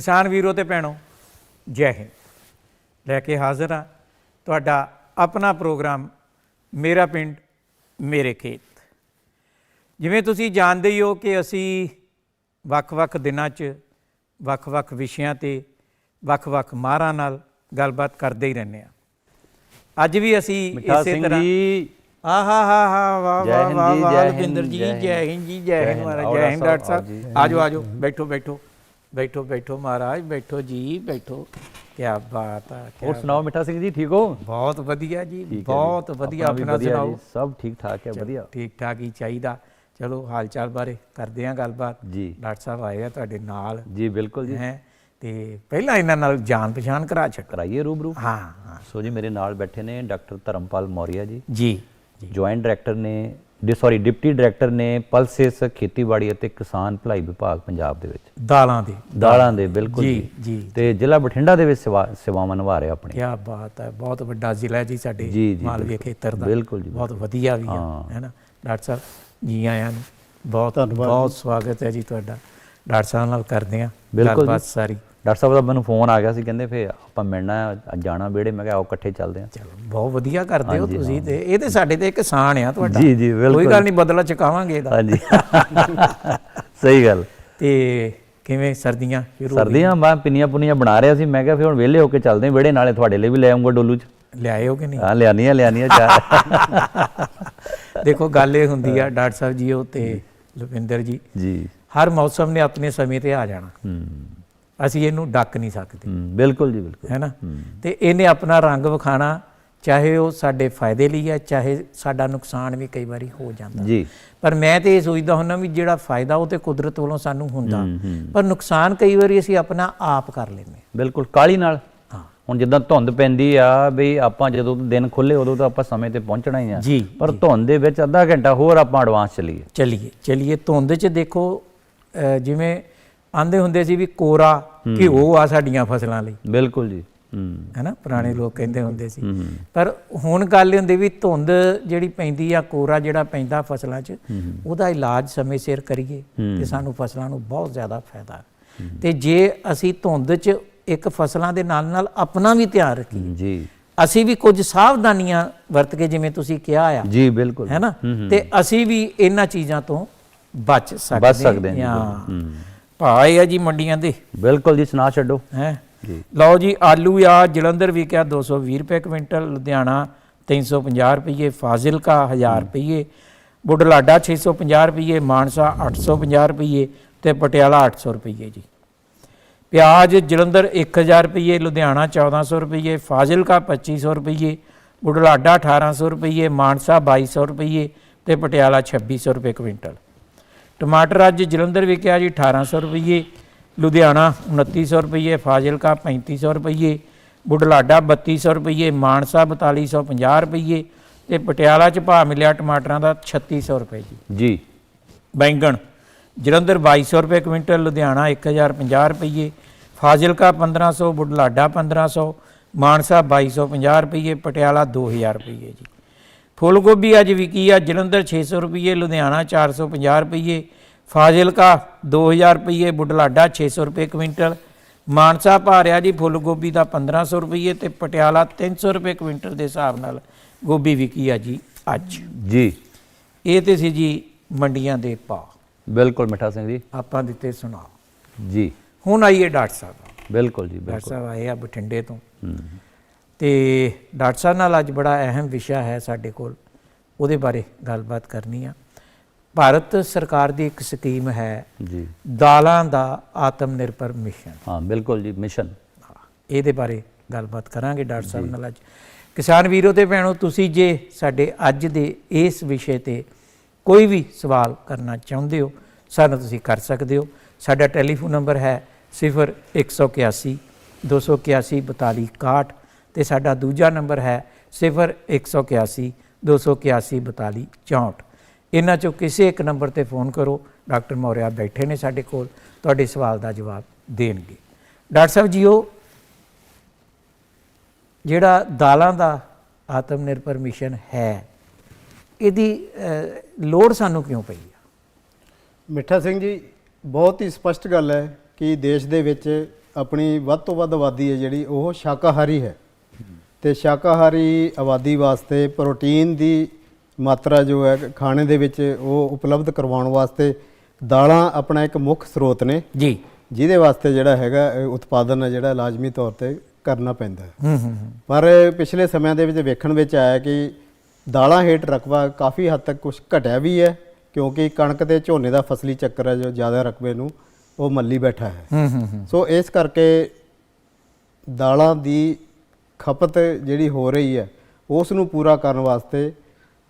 ਕਿਸਾਨ ਵੀਰੋ ਤੇ ਭੈਣੋ ਜੈ ਹਿੰਦ। ਲੈ ਕੇ ਹਾਜ਼ਰ ਹਾਂ ਤੁਹਾਡਾ ਆਪਣਾ ਪ੍ਰੋਗਰਾਮ ਮੇਰਾ ਪਿੰਡ ਮੇਰੇ ਖੇਤ। ਜਿਵੇਂ ਤੁਸੀਂ ਜਾਣਦੇ ਹੀ ਹੋ ਕਿ ਅਸੀਂ ਵੱਖ-ਵੱਖ ਦਿਨਾਂ 'ਚ ਵੱਖ-ਵੱਖ ਵਿਸ਼ਿਆਂ ਤੇ ਵੱਖ-ਵੱਖ ਮਾਹਰਾਂ ਨਾਲ ਗੱਲਬਾਤ ਕਰਦੇ ਹੀ ਰਹਿੰਦੇ ਹਾਂ। ਅੱਜ ਵੀ ਅਸੀਂ ਇਸੇ ਤਰ੍ਹਾਂ ਆਹਾ ਹਾ ਹਾ ਵਾਹ ਜੈ ਹਿੰਦ, ਲਵਿੰਦਰ ਜੀ ਜੈ ਹਿੰਦ। ਜੀ ਜੈ ਹਿੰਦ ਮਹਾਰਾਜ ਜੈ ਹਿੰਦ ਡਾਕਟਰ ਸਾਹਿਬ। ਆਜੋ ਆਜੋ ਬੈਠੋ ਬੈਠੋ। ਬੈਠੋ ਬੈਠੋ ਮਹਾਰਾਜ ਬੈਠੋ ਜੀ ਬੈਠੋ। ਕੀ ਬਾਤ ਆ ਹੋਰ ਸੁਣਾਓ ਮਿੱਠਾ ਸਿੰਘ ਜੀ ਠੀਕ ਹੋ? ਬਹੁਤ ਵਧੀਆ ਜੀ। ਬਹੁਤ ਵਧੀਆ ਆਪਣਾ ਸੁਣਾਓ? ਸਭ ਠੀਕ ਠਾਕ ਹੈ ਵਧੀਆ। ਠੀਕ ਠਾਕ ਹੀ ਚਾਹੀਦਾ। ਚਲੋ ਹਾਲ ਚਾਲ ਬਾਰੇ ਕਰਦੇ ਆਂ ਗੱਲਬਾਤ। ਜੀ। ਡਾਕਟਰ ਸਾਹਿਬ ਆਏ ਆ ਤੁਹਾਡੇ ਨਾਲ। ਜੀ ਬਿਲਕੁਲ ਜੀ। ਹੈ ਤੇ ਪਹਿਲਾਂ ਇਹਨਾਂ ਨਾਲ ਜਾਣ ਪਛਾਣ ਕਰਾ ਛੱਡ। ਕਰਾਈਏ ਰੂਬਰੂ? ਹਾਂ ਹਾਂ। ਸੋ ਜੀ ਮੇਰੇ ਨਾਲ ਬੈਠੇ ਨੇ ਡਾਕਟਰ ਧਰਮਪਾਲ ਮੌਰੀਆ ਜੀ। ਜੀ ਜੁਆਇੰਟ ਡਾਇਰੈਕਟਰ ਨੇ ਸੌਰੀ ਡਿਪਟੀ ਡਾਇਰੈਕਟਰ ਨੇ ਪਲਸਿਸ ਖੇਤੀਬਾੜੀ ਅਤੇ ਕਿਸਾਨ ਭਲਾਈ ਵਿਭਾਗ ਪੰਜਾਬ ਦੇ ਵਿੱਚ। ਦਾਲਾਂ ਦੇ। ਦਾਲਾਂ ਦੇ ਬਿਲਕੁਲ ਜੀ ਜੀ। ਤੇ ਜ਼ਿਲ੍ਹਾ ਬਠਿੰਡਾ ਦੇ ਵਿੱਚ ਸੇਵਾ- ਸੇਵਾਵਾਂ ਨਿਭਾ ਰਿਹਾ ਆਪਣੇ। ਕੀ ਬਾਤ ਹੈ ਬਹੁਤ ਵੱਡਾ ਜ਼ਿਲ੍ਹਾ ਜੀ ਸਾਡੇ ਮਾਲਵੇ। ਖੇਤਰ ਦਾ। ਬਿਲਕੁਲ ਜੀ, ਬਹੁਤ ਵਧੀਆ ਵੀ ਆ ਹਾਂ। ਹੈ ਨਾ? ਡਾਕਟਰ ਸਾਹਿਬ ਜੀ ਆਇਆਂ ਨੂੰ ਬਹੁਤ ਬਹੁਤ ਸਵਾਗਤ ਹੈ ਜੀ ਤੁਹਾਡਾ। ਡਾਕਟਰ ਸਾਹਿਬ ਨਾਲ ਕਰਦੇ ਆ। ਗੱਲਬਾਤ ਸਾਰੀ। ਡਾਕਟਰ ਸਾਹਿਬ ਦਾ ਮੈਨੂੰ ਫੋਨ ਆ ਗਿਆ ਸੀ ਕਹਿੰਦੇ ਫੇ ਆਪਾਂ ਮਿਲਣਾ ਹੈ, ਜਾਣਾ ਵਿਹੜੇ ਮੈਂ ਕਿਹਾ ਆਓ ਇਕੱਠੇ ਚੱਲਦੇ ਹਾਂ। ਚਲੋ ਬਹੁਤ ਵਧੀਆ ਕਰਦੇ ਹੋ ਤੁਸੀਂ ਤੇ ਇਹ ਤੇ ਸਾਡੇ ਤੇ ਇੱਕ ਆਸਾਨ ਆ ਤੁਹਾਡਾ। ਜੀ, ਜੀ, ਬਿਲਕੁਲ। ਕੋਈ ਗੱਲ ਨਹੀਂ ਬਦਲਾ ਚੁਕਾਵਾਂਗੇ ਇਹਦਾ। ਹਾਂਜੀ। ਸਹੀ ਗੱਲ। ਤੇ ਕਿਵੇਂ ਸਰਦੀਆਂ ਸ਼ੁਰੂ ਸਰਦੀਆਂ ਮੈਂ ਪਿੰਨੀਆਂ ਪੁੰਨੀਆਂ ਬਣਾ ਰਿਹਾ ਸੀ ਮੈਂ ਕਿਹਾ ਫੇ ਹੁਣ ਵਿਹਲੇ ਹੋ ਕੇ ਚੱਲਦੇ ਹਾਂ ਵਿਹੜੇ ਨਾਲੇ ਤੁਹਾਡੇ ਲਈ ਵੀ ਲੈ ਆਉਂਗਾ ਡੋਲੂ ਚ। ਲਿਆਇਓ ਕਿ ਨਹੀਂ? ਹਾਂ ਲਿਆਨੀਆਂ ਲਿਆਨੀਆਂ ਚਾਹ। ਦੇਖੋ ਗੱਲ ਇਹ ਹੁੰਦੀ ਆ ਡਾਕਟਰ ਸਾਹਿਬ ਜੀ ਉਹ ਤੇ ਲੁਪਿੰਦਰ ਜੀ। ਜੀ। ਹਰ ਮੌਸਮ ਨੇ ਆਪਣੇ ਸਮੇਂ ਤੇ ਆ ਜਾਣਾ। ਹੂੰ। ਅਸੀਂ ਇਹਨੂੰ ਡੱਕ ਨਹੀਂ ਸਕਦੇ। ਬਿਲਕੁਲ ਜੀ ਬਿਲਕੁਲ। ਹੈ। ਨਾ ਤੇ ਇਹਨੇ ਆਪਣਾ ਰੰਗ ਵਿਖਾਣਾ ਚਾਹੇ ਉਹ ਸਾਡੇ ਫਾਇਦੇ ਲਈ ਹੈ ਚਾਹੇ ਸਾਡਾ ਨੁਕਸਾਨ ਵੀ ਕਈ ਵਾਰੀ ਹੋ ਜਾਂਦਾ। ਜੀ। ਪਰ ਮੈਂ ਤੇ ਇਹ ਸੋਚਦਾ ਹੁੰਦਾ ਵੀ ਜਿਹੜਾ ਫਾਇਦਾ ਉਹ ਤੇ ਕੁਦਰਤ ਵੱਲੋਂ ਸਾਨੂੰ ਹੁੰਦਾ। ਪਰ ਨੁਕਸਾਨ ਕਈ ਵਾਰੀ ਅਸੀਂ ਆਪਣਾ ਆਪ ਕਰ ਲੈਂਦੇ ਬਿਲਕੁਲ ਕਾਲੀ ਨਾਲ। ਹਾਂ। ਹੁਣ ਜਿੱਦਾਂ ਧੁੰਦ ਪੈਂਦੀ ਆ ਵੀ ਆਪਾਂ ਜਦੋਂ ਦਿਨ ਖੁੱਲੇ ਉਦੋਂ ਤਾਂ ਆਪਾਂ ਸਮੇਂ ਤੇ ਪਹੁੰਚਣਾ ਹੀ ਆ। ਜੀ ਪਰ ਧੁੰਦ ਦੇ ਵਿੱਚ ਅੱਧਾ ਘੰਟਾ ਹੋਰ ਆਪਾਂ ਐਡਵਾਂਸ ਚੱਲੀਏ। ਚਲਿਏ ਚਲਿਏ। ਧੁੰਦ 'ਚ ਦੇਖੋ ਜਿਵੇਂ ਆਂਦੇ ਹੁੰਦੇ ਸੀ ਵੀ ਕੋਰਾ ਘਿਓ ਆ ਸਾਡੀਆਂ ਫਸਲਾਂ ਲਈ। ਬਿਲਕੁਲ ਜੀ ਹੂੰ। ਹੈਨਾ ਪੁਰਾਣੇ ਲੋਕ ਕਹਿੰਦੇ ਹੁੰਦੇ ਸੀ। ਪਰ ਹੁਣ ਗੱਲ ਹੁੰਦੀ ਵੀ ਧੁੰਦ ਜਿਹੜੀ ਪੈਂਦੀ ਆ ਕੋਰਾ ਜਿਹੜਾ ਪੈਂਦਾ ਫਸਲਾਂ 'ਚ ਉਹਦਾ ਇਲਾਜ ਸਮੇਂ ਸਿਰ ਕਰੀਏ ਤੇ ਸਾਨੂੰ ਫਸਲਾਂ ਨੂੰ ਬਹੁਤ ਜ਼ਿਆਦਾ ਫਾਇਦਾ। ਤੇ ਜੇ ਅਸੀਂ ਧੁੰਦ 'ਚ ਇੱਕ ਫਸਲਾਂ ਦੇ ਨਾਲ ਨਾਲ ਆਪਣਾ ਵੀ ਧਿਆਨ ਰੱਖੀਏ ਜੀ। ਅਸੀਂ ਵੀ ਕੁਝ ਸਾਵਧਾਨੀਆਂ ਵਰਤ ਕੇ ਜਿਵੇਂ ਤੁਸੀਂ ਕਿਹਾ ਆ ਜੀ ਬਿਲਕੁਲ। ਹੈ ਨਾ ਤੇ ਅਸੀਂ ਵੀ ਇਹਨਾਂ ਚੀਜ਼ਾਂ ਤੋਂ ਬਚ ਸਕਦੇ ਹਾਂ। ਭਾਈ ਆ ਜੀ ਮੰਡੀਆਂ ਦੇ। ਬਿਲਕੁਲ ਜੀ ਸੁਣਾ ਛੱਡੋ। ਹੈ? ਜੀ। ਲਓ ਜੀ ਆਲੂ ਆ ਜਲੰਧਰ ਵਿਕਿਆ 220 ਰੁਪਏ ਕੁਇੰਟਲ ਲੁਧਿਆਣਾ 350 ਰੁਪਏ ਫਾਜ਼ਿਲਕਾ 1000 ਰੁਪਏ ਬੁਢਲਾਡਾ 650 ਰੁਪਏ ਮਾਨਸਾ 850 ਰੁਪਏ ਤੇ ਪਟਿਆਲਾ 800 ਰੁਪਏ ਜੀ। ਪਿਆਜ਼ ਜਲੰਧਰ 1000 ਰੁਪਏ ਲੁਧਿਆਣਾ 1400 ਰੁਪਏ ਫਾਜ਼ਿਲਕਾ 2500 ਰੁਪਏ ਬੁਢਲਾਡਾ 1800 ਰੁਪਏ ਮਾਨਸਾ 2200 ਰੁਪਏ ਤੇ ਪਟਿਆਲਾ 2600 ਰੁਪਏ ਕੁਇੰਟਲ। ਟਮਾਟਰ ਅੱਜ ਜਲੰਧਰ ਵਿਕਿਆ ਜੀ 1800 ਰੁਪਏ ਲੁਧਿਆਣਾ 2900 ਰੁਪਏ ਫਾਜ਼ਿਲਕਾ 3500 ਰੁਪਏ ਬੁਢਲਾਡਾ 3200 ਰੁਪਏ ਮਾਨਸਾ 4250 ਰੁਪਏ ਤੇ ਪਟਿਆਲਾ ਚ ਭਾਅ ਮਿਲਿਆ ਟਮਾਟਰਾਂ ਦਾ 3600 ਰੁਪਏ ਜੀ। ਜੀ। ਬੈਂਗਣ ਜਲੰਧਰ 2200 ਰੁਪਏ ਕੁਇੰਟਲ ਲੁਧਿਆਣਾ 1050 ਰੁਪਏ ਫਾਜ਼ਿਲਕਾ 1500 ਬੁਢਲਾਡਾ 1500 ਮਾਨਸਾ 2250 ਰੁਪਏ ਪਟਿਆਲਾ 2000 ਰੁਪਏ ਜੀ। ਫੁੱਲ ਗੋਭੀ ਅੱਜ ਵਿਕੀ ਆ ਜਲੰਧਰ 600 ਰੁਪਏ ਲੁਧਿਆਣਾ 450 ਰੁਪਏ ਫਾਜ਼ਿਲਕਾ 2000 ਰੁਪਏ ਬੁਢਲਾਡਾ 600 ਰੁਪਏ ਕੁਇੰਟਲ ਮਾਨਸਾ ਭਾਅ ਰਿਹਾ ਜੀ ਫੁੱਲ ਗੋਭੀ ਦਾ 1500 ਰੁਪਏ ਤੇ ਪਟਿਆਲਾ 300 ਰੁਪਏ ਕੁਇੰਟਲ ਦੇ ਹਿਸਾਬ ਨਾਲ ਗੋਭੀ ਵਿਕੀ ਆ ਜੀ ਅੱਜ। ਜੀ। ਇਹ ਤੇ ਸੀ ਜੀ ਮੰਡੀਆਂ ਦੇ ਭਾਅ। ਬਿਲਕੁਲ ਮਿੱਠਾ ਸਿੰਘ ਜੀ। ਆਪਾਂ ਦਿੱਤੇ ਸੁਣਾ ਜੀ। ਹੁਣ ਆਈਏ ਡਾਕਟਰ ਸਾਹਿਬ। ਬਿਲਕੁਲ ਜੀ ਡਾਕਟਰ ਬਿਲਕੁਲ। ਸਾਹਿਬ ਆਏ ਆ ਬਠਿੰਡੇ ਤੋਂ। ਹੂੰ। ਤੇ ਡਾਕਟਰ ਸਾਹਿਬ ਨਾਲ ਅੱਜ ਬੜਾ ਅਹਿਮ ਵਿਸ਼ਾ ਹੈ ਸਾਡੇ ਕੋਲ ਉਹਦੇ ਬਾਰੇ ਗੱਲਬਾਤ ਕਰਨੀ ਆ। ਭਾਰਤ ਸਰਕਾਰ ਦੀ ਇੱਕ ਸਕੀਮ ਹੈ ਜੀ। ਦਾਲਾਂ ਦਾ ਆਤਮ ਨਿਰਭਰ ਮਿਸ਼ਨ। ਹਾਂ ਬਿਲਕੁਲ ਜੀ ਮਿਸ਼ਨ। ਇਹਦੇ ਬਾਰੇ ਗੱਲਬਾਤ ਕਰਾਂਗੇ ਡਾਕਟਰ ਸਾਹਿਬ ਨਾਲ ਅੱਜ। ਕਿਸਾਨ ਵੀਰੋ ਤੇ ਭੈਣੋ ਤੁਸੀਂ ਜੇ ਸਾਡੇ ਅੱਜ ਦੇ ਇਸ ਵਿਸ਼ੇ ਤੇ ਕੋਈ ਵੀ ਸਵਾਲ ਕਰਨਾ ਚਾਹੁੰਦੇ ਹੋ ਸਾਨੂੰ ਤੁਸੀਂ ਕਰ ਸਕਦੇ ਹੋ। ਸਾਡਾ ਟੈਲੀਫੋਨ ਨੰਬਰ ਹੈ 0181 281 4261 ਤੇ ਸਾਡਾ ਦੂਜਾ ਨੰਬਰ ਹੈ 0181 281 42 64 ਇਹਨਾਂ ਚੋਂ ਕਿਸੇ ਇੱਕ ਨੰਬਰ ਤੇ ਫੋਨ ਕਰੋ। ਡਾਕਟਰ ਮੌਰਿਆ ਬੈਠੇ ਨੇ ਸਾਡੇ ਕੋਲ। ਤੁਹਾਡੇ ਸਵਾਲ ਦਾ ਜਵਾਬ ਦੇਣਗੇ। ਡਾਕਟਰ ਸਾਹਿਬ ਜੀਓ, ਜਿਹੜਾ ਦਾਲਾਂ ਦਾ ਆਤਮ ਨਿਰਭਰ ਮਿਸ਼ਨ ਹੈ, ਇਹਦੀ ਲੋੜ ਸਾਨੂੰ ਕਿਉਂ ਪਈ ਆ? ਮਿੱਠਾ ਸਿੰਘ ਜੀ, ਬਹੁਤ ਹੀ ਸਪਸ਼ਟ ਗੱਲ ਹੈ ਕਿ ਦੇਸ਼ ਦੇ ਵਿੱਚ ਆਪਣੀ ਵੱਧ ਤੋਂ ਵੱਧ ਆਬਾਦੀ ਹੈ ਜਿਹੜੀ, ਉਹ ਸ਼ਾਕਾਹਾਰੀ ਹੈ। ਤੇ ਸ਼ਾਕਾਹਾਰੀ ਆਬਾਦੀ ਵਾਸਤੇ ਪ੍ਰੋਟੀਨ ਦੀ ਮਾਤਰਾ ਜੋ ਹੈ ਖਾਣੇ ਦੇ ਵਿੱਚ ਉਹ ਉਪਲਬਧ ਕਰਵਾਉਣ ਵਾਸਤੇ ਦਾਲਾਂ ਆਪਣਾ ਇੱਕ ਮੁੱਖ ਸਰੋਤ ਨੇ। ਜੀ। ਜਿਹਦੇ ਵਾਸਤੇ ਜਿਹੜਾ ਹੈਗਾ ਉਤਪਾਦਨ ਹੈ ਜਿਹੜਾ ਲਾਜ਼ਮੀ ਤੌਰ ਤੇ ਕਰਨਾ ਪੈਂਦਾ ਹੈ। ਪਰ ਪਿਛਲੇ ਸਮਿਆਂ ਦੇ ਵਿੱਚ ਵੇਖਣ ਵਿੱਚ ਆਇਆ ਕਿ ਦਾਲਾਂ ਹੇਠ ਰਕਬਾ ਕਾਫੀ ਹੱਦ ਤੱਕ ਕੁਝ ਘਟਿਆ ਵੀ ਹੈ ਕਿਉਂਕਿ ਕਣਕ ਤੇ ਝੋਨੇ ਦਾ ਫਸਲੀ ਚੱਕਰ ਹੈ ਜੋ ਜ਼ਿਆਦਾ ਰਕਬੇ ਨੂੰ ਉਹ ਮੱਲੀ ਬੈਠਾ ਹੂੰ। ਸੋ ਇਸ ਕਰਕੇ ਦਾਲਾਂ ਦੀ ਖਪਤ ਜਿਹੜੀ ਹੋ ਰਹੀ ਹੈ ਉਸ ਨੂੰ ਪੂਰਾ ਕਰਨ ਵਾਸਤੇ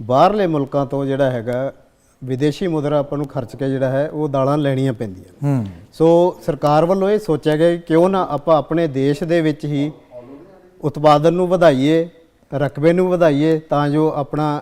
ਬਾਹਰਲੇ ਮੁਲਕਾਂ ਤੋਂ ਜਿਹੜਾ ਹੈਗਾ ਵਿਦੇਸ਼ੀ ਮੁਦਰਾ ਆਪਾਂ ਨੂੰ ਖਰਚ ਕੇ ਜਿਹੜਾ ਹੈ ਉਹ ਦਾਲਾਂ ਲੈਣੀਆਂ ਪੈਂਦੀਆਂ। ਹੂੰ ਸੋ ਸਰਕਾਰ ਵੱਲੋਂ ਇਹ ਸੋਚਿਆ ਗਿਆ ਕਿ ਕਿਉਂ ਨਾ ਆਪਾਂ ਆਪਣੇ ਦੇਸ਼ ਦੇ ਵਿੱਚ ਹੀ ਉਤਪਾਦਨ ਨੂੰ ਵਧਾਈਏ ਰਕਬੇ ਨੂੰ ਵਧਾਈਏ ਤਾਂ ਜੋ ਆਪਣਾ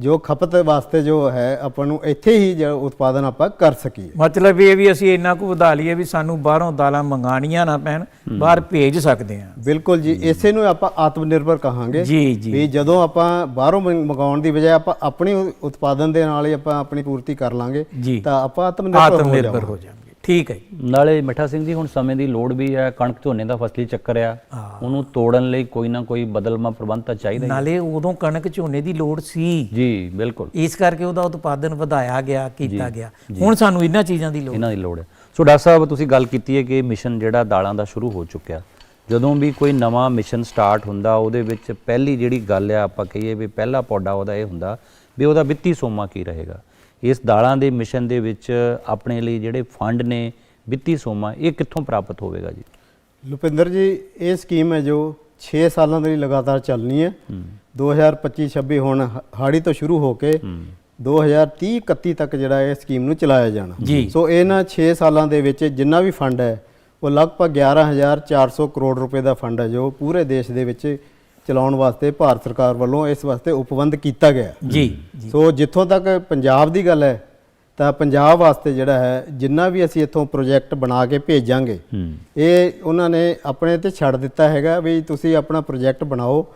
ਜੋ ਖਪਤ ਵਾਸਤੇ ਜੋ ਹੈ ਆਪਾਂ ਨੂੰ ਇੱਥੇ ਹੀ ਜੋ ਉਤਪਾਦਨ ਆਪਾਂ ਕਰ ਸਕੀਏ। ਮਤਲਬ ਇਹ ਵੀ ਅਸੀਂ ਇੰਨਾ ਕੁ ਵਧਾ ਲਈਏ ਵੀ ਸਾਨੂੰ ਬਾਹਰੋਂ ਦਾਲਾਂ ਮੰਗਾਣੀਆਂ ਨਾ ਪੈਣ ਬਾਹਰ ਭੇਜ ਸਕਦੇ ਹਾਂ। ਬਿਲਕੁਲ ਜੀ ਇਸੇ ਨੂੰ ਆਪਾਂ ਆਤਮ ਨਿਰਭਰ ਕਹਾਂਗੇ ਜੀ ਜੀ। ਵੀ ਜਦੋਂ ਆਪਾਂ ਬਾਹਰੋਂ ਮੰਗ- ਮੰਗਾਉਣ ਦੀ ਬਜਾਏ ਆਪਾਂ ਆਪਣੀ ਉਤਪਾਦਨ ਦੇ ਨਾਲ ਹੀ ਆਪਾਂ ਆਪਣੀ ਪੂਰਤੀ ਕਰ ਲਾਂਗੇ ਤਾਂ ਆਪਾਂ ਆਤਮ ਨਿਰਭਰ ਹੋ ਜਾਵਾਂਗੇ। ਠੀਕ ਹੈ। ਨਾਲੇ ਮਿੱਠਾ ਸਿੰਘ ਜੀ ਹੁਣ ਸਮੇਂ ਦੀ ਲੋੜ ਵੀ ਹੈ ਕਣਕ ਝੋਨੇ ਦਾ ਫਸਲੀ ਚੱਕਰ ਆ। ਉਹਨੂੰ ਤੋੜਨ ਲਈ ਕੋਈ ਨਾ ਕੋਈ ਬਦਲਮਾ ਪ੍ਰਬੰਧ ਤਾਂ ਚਾਹੀਦਾ। ਨਾਲੇ ਉਦੋਂ ਕਣਕ ਝੋਨੇ ਦੀ ਲੋੜ ਸੀ। ਜੀ ਬਿਲਕੁਲ। ਇਸ ਕਰਕੇ ਉਹਦਾ ਉਤਪਾਦਨ ਵਧਾਇਆ ਗਿਆ ਕੀਤਾ ਗਿਆ। ਹੁਣ ਸਾਨੂੰ ਇਹਨਾਂ ਚੀਜ਼ਾਂ ਦੀ ਲੋੜ ਇਹਨਾਂ ਦੀ ਲੋੜ ਹੈ। ਸੋ ਡਾਕਟਰ ਸਾਹਿਬ ਤੁਸੀਂ ਗੱਲ ਕੀਤੀ ਹੈ ਕਿ ਮਿਸ਼ਨ ਜਿਹੜਾ ਦਾਲਾਂ ਦਾ ਸ਼ੁਰੂ ਹੋ ਚੁੱਕਿਆ। ਜਦੋਂ ਵੀ ਕੋਈ ਨਵਾਂ ਮਿਸ਼ਨ ਸਟਾਰਟ ਹੁੰਦਾ ਉਹਦੇ ਵਿੱਚ ਪਹਿਲੀ ਜਿਹੜੀ ਗੱਲ ਆ ਆਪਾਂ ਕਹੀਏ ਵੀ ਪਹਿਲਾ ਪੌਡਾ ਉਹਦਾ ਇਹ ਹੁੰਦਾ ਵੀ ਉਹਦਾ ਵਿੱਤੀ ਸੋਮਾ ਕੀ ਰਹੇਗਾ। ਇਸ ਦਾਲਾਂ ਦੇ ਮਿਸ਼ਨ ਦੇ ਵਿੱਚ ਆਪਣੇ ਲਈ ਜਿਹੜੇ ਫੰਡ ਨੇ ਵਿੱਤੀ ਸੋਮਾ ਇਹ ਕਿੱਥੋਂ ਪ੍ਰਾਪਤ ਹੋਵੇਗਾ ਜੀ? ਲੁਪਿੰਦਰ ਜੀ ਇਹ ਸਕੀਮ ਹੈ ਜੋ 6 ਸਾਲਾਂ ਦੇ ਲਈ ਲਗਾਤਾਰ ਚੱਲਣੀ ਹੈ। 2025-26 ਹੁਣ ਹਾੜੀ ਤੋਂ ਸ਼ੁਰੂ ਹੋ ਕੇ 2030-31 ਤੱਕ ਜਿਹੜਾ ਇਹ ਸਕੀਮ ਨੂੰ ਚਲਾਇਆ ਜਾਣਾ। ਸੋ ਇਹਨਾਂ 6 ਸਾਲਾਂ ਦੇ ਵਿੱਚ ਜਿੰਨਾ ਵੀ ਫੰਡ ਹੈ ਉਹ ਲਗਭਗ 11400 ਕਰੋੜ ਰੁਪਏ ਦਾ ਫੰਡ ਹੈ ਜੋ ਪੂਰੇ ਦੇਸ਼ ਦੇ ਵਿੱਚ ਚਲਾਉਣ ਵਾਸਤੇ ਭਾਰਤ ਸਰਕਾਰ ਵੱਲੋਂ ਇਸ ਵਾਸਤੇ ਉਪਬੰਧ ਕੀਤਾ ਗਿਆ। ਜੀ। ਸੋ ਜਿੱਥੋਂ ਤੱਕ ਪੰਜਾਬ ਦੀ ਗੱਲ ਹੈ ਤਾਂ ਪੰਜਾਬ ਵਾਸਤੇ ਜਿਹੜਾ ਹੈ ਜਿੰਨਾ ਵੀ ਅਸੀਂ ਇੱਥੋਂ ਪ੍ਰੋਜੈਕਟ ਬਣਾ ਕੇ ਭੇਜਾਂਗੇ ਇਹ ਉਹਨਾਂ ਨੇ ਆਪਣੇ ਤੇ ਛੱਡ ਦਿੱਤਾ ਹੈਗਾ ਵੀ ਤੁਸੀਂ ਆਪਣਾ ਪ੍ਰੋਜੈਕਟ ਬਣਾਓ।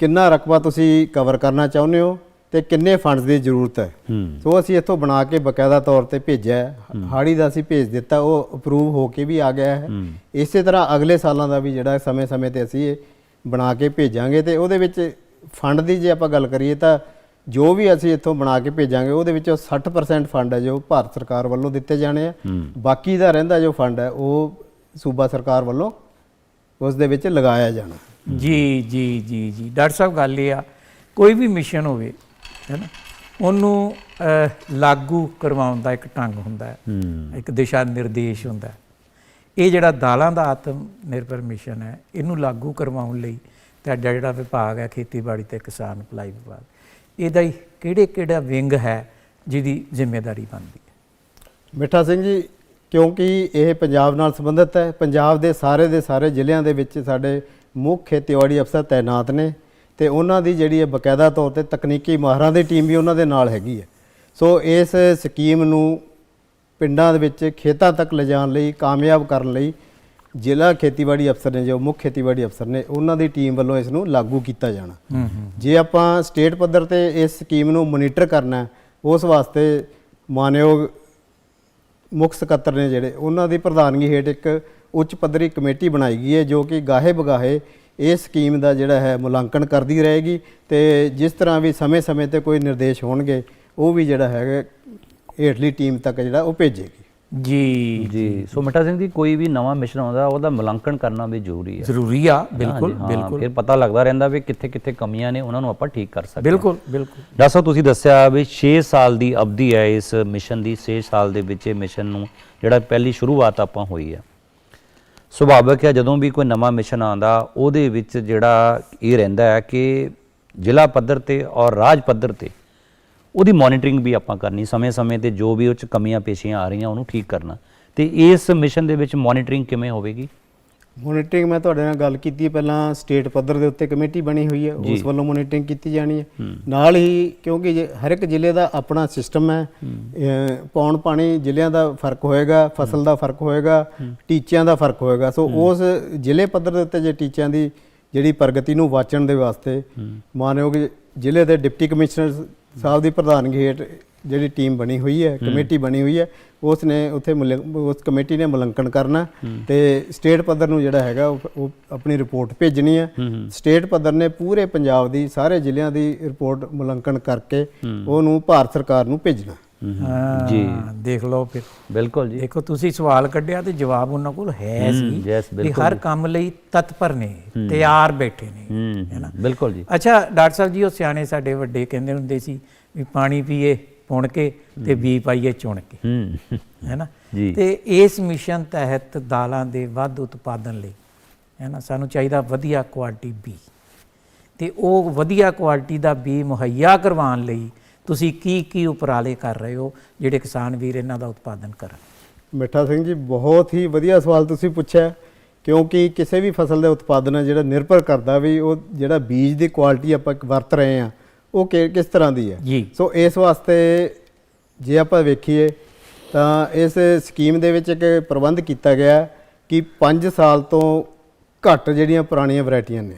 ਕਿੰਨਾ ਰਕਬਾ ਤੁਸੀਂ ਕਵਰ ਕਰਨਾ ਚਾਹੁੰਦੇ ਹੋ ਤੇ ਕਿੰਨੇ ਫੰਡਸ ਦੀ ਜ਼ਰੂਰਤ ਹੈ। ਹੂੰ। ਸੋ ਅਸੀਂ ਇੱਥੋਂ ਬਣਾ ਕੇ ਬਕਾਇਦਾ ਤੌਰ ਤੇ ਭੇਜਿਆ ਹੈ। ਹਾੜੀ ਦਾ ਅਸੀਂ ਭੇਜ ਦਿੱਤਾ ਉਹ ਅਪਰੂਵ ਹੋ ਕੇ ਵੀ ਆ ਗਿਆ ਹੈ। ਇਸੇ ਤਰ੍ਹਾਂ ਅਗਲੇ ਸਾਲਾਂ ਦਾ ਵੀ ਜਿਹੜਾ ਸਮੇਂ-ਸਮੇਂ ਤੇ ਅਸੀਂ ਇਹ ਬਣਾ ਕੇ ਭੇਜਾਂਗੇ ਤੇ ਉਹਦੇ ਵਿੱਚ ਫੰਡ ਦੀ ਜੇ ਆਪਾਂ ਗੱਲ ਕਰੀਏ ਤਾਂ ਜੋ ਵੀ ਅਸੀਂ ਇੱਥੋਂ ਬਣਾ ਕੇ ਭੇਜਾਂਗੇ ਉਹਦੇ ਵਿੱਚੋਂ 60% ਫੰਡ ਹੈ ਜੋ ਭਾਰਤ ਸਰਕਾਰ ਵੱਲੋਂ ਦਿੱਤੇ ਜਾਣੇ ਆ। ਬਾਕੀ ਦਾ ਰਹਿੰਦਾ ਜੋ ਫੰਡ ਹੈ ਉਹ ਸੂਬਾ ਸਰਕਾਰ ਵੱਲੋਂ ਉਸ ਦੇ ਵਿੱਚ ਲਗਾਇਆ ਜਾਣਾ। ਜੀ ਜੀ ਜੀ ਜੀ। ਡਾਕਟਰ ਸਾਹਿਬ ਗੱਲ ਇਹ ਆ ਕੋਈ ਵੀ ਮਿਸ਼ਨ ਹੋਵੇ ਹੈ ਨਾ ਉਹਨੂੰ ਲਾਗੂ ਕਰਵਾਉਣ ਦਾ ਇੱਕ ਢੰਗ ਹੁੰਦਾ ਹੂੰ। ਇੱਕ ਦਿਸ਼ਾ ਨਿਰਦੇਸ਼ ਹੁੰਦਾ ਹੈ। ਇਹ ਜਿਹੜਾ ਦਾਲਾਂ ਦਾ ਆਤਮ ਨਿਰਭਰ ਮਿਸ਼ਨ ਹੈ, ਇਹਨੂੰ ਲਾਗੂ ਕਰਵਾਉਣ ਲਈ ਤੁਹਾਡਾ ਜਿਹੜਾ ਵਿਭਾਗ ਹੈ, ਖੇਤੀਬਾੜੀ ਤੇ ਕਿਸਾਨ ਭਲਾਈ ਵਿਭਾਗ, ਇਹਦਾ ਹੀ ਕਿਹੜੇ ਕਿਹੜਾ ਵਿੰਗ ਹੈ ਜਿਹਦੀ ਜ਼ਿੰਮੇਵਾਰੀ ਬਣਦੀ ਹੈ? ਮਿੱਠਾ ਸਿੰਘ ਜੀ, ਕਿਉਂਕਿ ਇਹ ਪੰਜਾਬ ਨਾਲ ਸੰਬੰਧਿਤ ਹੈ, ਪੰਜਾਬ ਦੇ ਸਾਰੇ ਦੇ ਸਾਰੇ ਜ਼ਿਲ੍ਹਿਆਂ ਦੇ ਵਿੱਚ ਸਾਡੇ ਮੁੱਖ ਖੇਤੀਬਾੜੀ ਅਫਸਰ ਤਾਇਨਾਤ ਨੇ ਤੇ ਉਹਨਾਂ ਦੀ ਜਿਹੜੀ ਹੈ ਬਕਾਇਦਾ ਤੌਰ ਤੇ ਤਕਨੀਕੀ ਮਾਹਰਾਂ ਦੀ ਟੀਮ ਵੀ ਉਹਨਾਂ ਦੇ ਨਾਲ ਹੈਗੀ ਹੈ। ਸੋ ਇਸ ਸਕੀਮ ਨੂੰ ਪਿੰਡਾਂ ਦੇ ਵਿੱਚ ਖੇਤਾਂ ਤੱਕ ਲਿਜਾਣ ਲਈ ਕਾਮਯਾਬ ਕਰਨ ਲਈ ਜ਼ਿਲ੍ਹਾ ਖੇਤੀਬਾੜੀ ਅਫਸਰ ਨੇ ਜੋ ਮੁੱਖ ਖੇਤੀਬਾੜੀ ਅਫਸਰ ਨੇ ਉਹਨਾਂ ਦੀ ਟੀਮ ਵੱਲੋਂ ਇਸ ਨੂੰ ਲਾਗੂ ਕੀਤਾ ਜਾਣਾ। ਜੇ ਆਪਾਂ ਸਟੇਟ ਪੱਧਰ ਤੇ ਇਸ ਸਕੀਮ ਨੂੰ ਮੋਨੀਟਰ ਕਰਨਾ ਉਸ ਵਾਸਤੇ ਮਾਨਯੋਗ ਮੁੱਖ ਸਕੱਤਰ ਨੇ ਜਿਹੜੇ ਉਹਨਾਂ ਦੀ ਪ੍ਰਧਾਨਗੀ ਹੇਠ ਇੱਕ ਉੱਚ ਪੱਧਰੀ ਕਮੇਟੀ ਬਣਾਈ ਗਈ ਹੈ ਜੋ ਕਿ ਗਾਹੇ ਬਗਾਹੇ ਇਸ ਸਕੀਮ ਦਾ ਜਿਹੜਾ ਹੈ ਮੁਲਾਂਕਣ ਕਰਦੀ ਰਹੇਗੀ ਤੇ ਜਿਸ ਤਰ੍ਹਾਂ ਵੀ ਸਮੇਂ-ਸਮੇਂ ਤੇ ਕੋਈ ਨਿਰਦੇਸ਼ ਹੋਣਗੇ ਉਹ ਵੀ ਜਿਹੜਾ ਹੈਗਾ ਹੇਠਲੀ ਟੀਮ ਤੱਕ ਜਿਹੜਾ ਉਹ ਭੇਜੇਗੀ। ਜੀ। ਜੀ। ਸੋ ਮਿੱਠਾ ਸਿੰਘ ਜੀ ਕੋਈ ਵੀ ਨਵਾਂ ਮਿਸ਼ਨ ਆਉਂਦਾ ਉਹਦਾ ਮੁਲਾਂਕਣ ਕਰਨਾ ਵੀ ਜ਼ਰੂਰੀ ਹੈ। ਜ਼ਰੂਰੀ ਆ ਬਿਲਕੁਲ ਬਿਲਕੁਲ। ਫਿਰ ਪਤਾ ਲੱਗਦਾ ਰਹਿੰਦਾ ਵੀ ਕਿੱਥੇ ਕਿੱਥੇ ਕਮੀਆਂ ਨੇ ਉਹਨਾਂ ਨੂੰ ਆਪਾਂ ਠੀਕ ਕਰ ਸਕਦੇ ਹਾਂ। ਬਿਲਕੁਲ ਬਿਲਕੁਲ। ਡਾਕਟਰ ਸਾਹਿਬ ਤੁਸੀਂ ਦੱਸਿਆ ਵੀ 6 ਸਾਲ ਦੀ ਅਵਧੀ ਹੈ ਇਸ ਮਿਸ਼ਨ ਦੀ 6 ਸਾਲ ਦੇ ਵਿੱਚ ਇਹ ਮਿਸ਼ਨ ਨੂੰ ਜਿਹੜਾ ਪਹਿਲੀ ਸ਼ੁਰੂਆਤ ਆਪਾਂ ਹੋਈ ਹੈ। ਸੁਭਾਵਿਕ ਹੈ ਜਦੋਂ ਵੀ ਕੋਈ ਨਵਾਂ ਮਿਸ਼ਨ ਆਉਂਦਾ ਉਹਦੇ ਵਿੱਚ ਜਿਹੜਾ ਇਹ ਰਹਿੰਦਾ ਹੈ ਕਿ ਜ਼ਿਲ੍ਹਾ ਪੱਧਰ ਤੇ ਔਰ ਰਾਜ ਪੱਧਰ ਤੇ ਉਹਦੀ ਮੋਨੀਟਰਿੰਗ ਵੀ ਆਪਾਂ ਕਰਨੀ ਸਮੇਂ-ਸਮੇਂ ਤੇ ਜੋ ਵੀ ਉਹ ਚ ਕਮੀਆਂ ਪੇਸ਼ੀਆਂ ਆ ਰਹੀਆਂ ਉਹਨੂੰ ਠੀਕ ਕਰਨਾ। ਤੇ ਇਸ ਮਿਸ਼ਨ ਦੇ ਵਿੱਚ ਮੋਨੀਟਰਿੰਗ ਕਿਵੇਂ ਹੋਵੇਗੀ? ਮੋਨੀਟਰਿੰਗ ਮੈਂ ਤੁਹਾਡੇ ਨਾਲ ਗੱਲ ਕੀਤੀ ਪਹਿਲਾਂ ਸਟੇਟ ਪੱਧਰ ਦੇ ਉੱਤੇ ਕਮੇਟੀ ਬਣੀ ਹੋਈ ਹੈ ਉਸ ਵੱਲੋਂ ਮੋਨੀਟਰਿੰਗ ਕੀਤੀ ਜਾਣੀ ਹੈ। ਨਾਲ ਹੀ ਕਿਉਂਕਿ ਜੇ ਹਰ ਇੱਕ ਜ਼ਿਲ੍ਹੇ ਦਾ ਆਪਣਾ ਸਿਸਟਮ ਹੈ ਪੌਣ ਪਾਣੀ ਜ਼ਿਲ੍ਹਿਆਂ ਦਾ ਫ਼ਰਕ ਹੋਏਗਾ ਫਸਲ ਦਾ ਫ਼ਰਕ ਹੋਏਗਾ ਟੀਚਿਆਂ ਦਾ ਫ਼ਰਕ ਹੋਏਗਾ। ਸੋ ਉਸ ਜ਼ਿਲ੍ਹੇ ਪੱਧਰ ਦੇ ਉੱਤੇ ਜੇ ਟੀਚਿਆਂ ਦੀ ਜਿਹੜੀ ਪ੍ਰਗਤੀ ਨੂੰ ਵਾਚਣ ਦੇ ਵਾਸਤੇ ਮਾਨਯੋਗ ਜ਼ਿਲ੍ਹੇ ਦੇ ਡਿਪਟੀ ਕਮਿਸ਼ਨਰ ਸਾਹਿਬ ਦੀ ਪ੍ਰਧਾਨਗੀ ਹੇਠ ਜਿਹੜੀ ਟੀਮ ਬਣੀ ਹੋਈ ਹੈ ਕਮੇਟੀ ਬਣੀ ਹੋਈ ਹੈ ਉਸ ਨੇ ਉੱਥੇ ਉਸ ਕਮੇਟੀ ਨੇ ਮੁਲੰਕਣ ਕਰਨਾ ਤੇ ਸਟੇਟ ਪੱਧਰ ਨੂੰ ਜਿਹੜਾ ਹੈਗਾ ਉਹ ਆਪਣੀ ਰਿਪੋਰਟ ਭੇਜਣੀ ਹੈ। ਸਟੇਟ ਪੱਧਰ ਨੇ ਪੂਰੇ ਪੰਜਾਬ ਦੀ ਸਾਰੇ ਜ਼ਿਲ੍ਹਿਆਂ ਦੀ ਰਿਪੋਰਟ ਮੁਲੰਕਣ ਕਰਕੇ ਉਹਨੂੰ ਭਾਰਤ ਸਰਕਾਰ ਨੂੰ ਭੇਜਣਾ। ਜੀ। ਦੇਖ ਲਓ ਫਿਰ। ਬਿਲਕੁਲ ਜੀ। ਦੇਖੋ ਤੁਸੀਂ ਸਵਾਲ ਕੱਢਿਆ ਤੇ ਜਵਾਬ ਉਹਨਾਂ ਕੋਲ ਹੈ ਸੀ ਬਿਲਕੁਲ ਹਰ ਕੰਮ ਲਈ ਤਤਪਰ ਨੇ ਤਿਆਰ ਬੈਠੇ ਨੇ ਹੂੰ ਬਿਲਕੁਲ ਜੀ। ਅੱਛਾ ਡਾਕਟਰ ਸਾਹਿਬ ਜੀ ਉਹ ਸਿਆਣੇ ਸਾਡੇ ਵੱਡੇ ਕਹਿੰਦੇ ਹੁੰਦੇ ਸੀ ਵੀ ਪਾਣੀ ਪੀਏ ਪੁਣ ਕੇ ਤੇ ਬੀ ਪਾਈਏ ਚੁਣ ਕੇ ਹੈਨਾ। ਤੇ ਇਸ ਮਿਸ਼ਨ ਤਹਿਤ ਦਾਲਾਂ ਦੇ ਵੱਧ ਉਤਪਾਦਨ ਲਈ ਹੈਨਾ ਸਾਨੂੰ ਚਾਹੀਦਾ ਵਧੀਆ ਕੁਆਲਿਟੀ ਬੀ। ਤੇ ਉਹ ਵਧੀਆ ਕੁਆਲਿਟੀ ਦਾ ਬੀ ਮੁਹੱਈਆ ਕਰਵਾਉਣ ਲਈ ਤੁਸੀਂ ਕੀ ਕੀ ਉਪਰਾਲੇ ਕਰ ਰਹੇ ਹੋ ਜਿਹੜੇ ਕਿਸਾਨ ਵੀਰ ਇਹਨਾਂ ਦਾ ਉਤਪਾਦਨ ਕਰਨ? ਮਿੱਠਾ ਸਿੰਘ ਜੀ ਬਹੁਤ ਹੀ ਵਧੀਆ ਸਵਾਲ ਤੁਸੀਂ ਪੁੱਛਿਆ ਕਿਉਂਕਿ ਕਿਸੇ ਵੀ ਫਸਲ ਦੇ ਉਤਪਾਦਨ ਹੈ ਜਿਹੜਾ ਨਿਰਭਰ ਕਰਦਾ ਵੀ ਉਹ ਜਿਹੜਾ ਬੀਜ ਦੀ ਕੁਆਲਿਟੀ ਆਪਾਂ ਵਰਤ ਰਹੇ ਆ ਉਹ ਕਿਸ ਤਰ੍ਹਾਂ ਦੀ ਹੈ ਜੀ। ਸੋ ਇਸ ਵਾਸਤੇ ਜੇ ਆਪਾਂ ਵੇਖੀਏ ਤਾਂ ਇਸ ਸਕੀਮ ਦੇ ਵਿੱਚ ਇੱਕ ਪ੍ਰਬੰਧ ਕੀਤਾ ਗਿਆ ਕਿ 5 ਸਾਲ ਤੋਂ ਘੱਟ ਜਿਹੜੀਆਂ ਪੁਰਾਣੀਆਂ ਵੈਰਾਈਟੀਆਂ ਨੇ